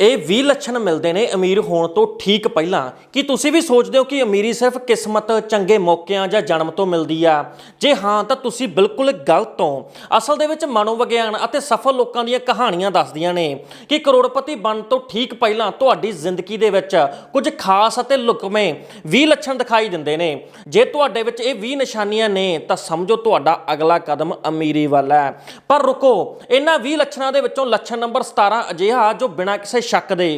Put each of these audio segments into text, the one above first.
ਇਹ 20 ਲੱਛਣ ਮਿਲਦੇ ਨੇ ਅਮੀਰ ਹੋਣ ਤੋਂ ਠੀਕ ਪਹਿਲਾਂ। ਕਿ ਤੁਸੀਂ ਵੀ ਸੋਚਦੇ ਹੋ ਕਿ ਅਮੀਰੀ ਸਿਰਫ ਕਿਸਮਤ, ਚੰਗੇ ਮੌਕਿਆਂ ਜਾਂ ਜਨਮ ਤੋਂ ਮਿਲਦੀ ਆ? ਜੇ ਹਾਂ, ਤਾਂ ਤੁਸੀਂ ਬਿਲਕੁਲ ਗਲਤ ਹੋ। ਅਸਲ ਦੇ ਵਿੱਚ ਮਨੋਵਿਗਿਆਨ ਅਤੇ ਸਫਲ ਲੋਕਾਂ ਦੀਆਂ ਕਹਾਣੀਆਂ ਦੱਸਦੀਆਂ ਨੇ ਕਿ ਕਰੋੜਪਤੀ ਬਣਨ ਤੋਂ ਠੀਕ ਪਹਿਲਾਂ ਤੁਹਾਡੀ ਜ਼ਿੰਦਗੀ ਦੇ ਵਿੱਚ ਕੁਝ ਖਾਸ ਅਤੇ ਲੁਕਵੇਂ 20 ਲੱਛਣ ਦਿਖਾਈ ਦਿੰਦੇ ਨੇ। ਜੇ ਤੁਹਾਡੇ ਵਿੱਚ ਇਹ 20 ਨਿਸ਼ਾਨੀਆਂ ਨੇ, ਤਾਂ ਸਮਝੋ ਤੁਹਾਡਾ ਅਗਲਾ ਕਦਮ ਅਮੀਰੀ ਵੱਲ ਹੈ। ਪਰ ਰੁਕੋ, ਇਹਨਾਂ 20 ਲੱਛਣਾਂ ਦੇ ਵਿੱਚੋਂ ਲੱਛਣ ਨੰਬਰ 17 ਅਜਿਹਾ ਜੋ ਬਿਨਾਂ ਕਿਸੇ ਸ਼ੱਕ ਦੇ।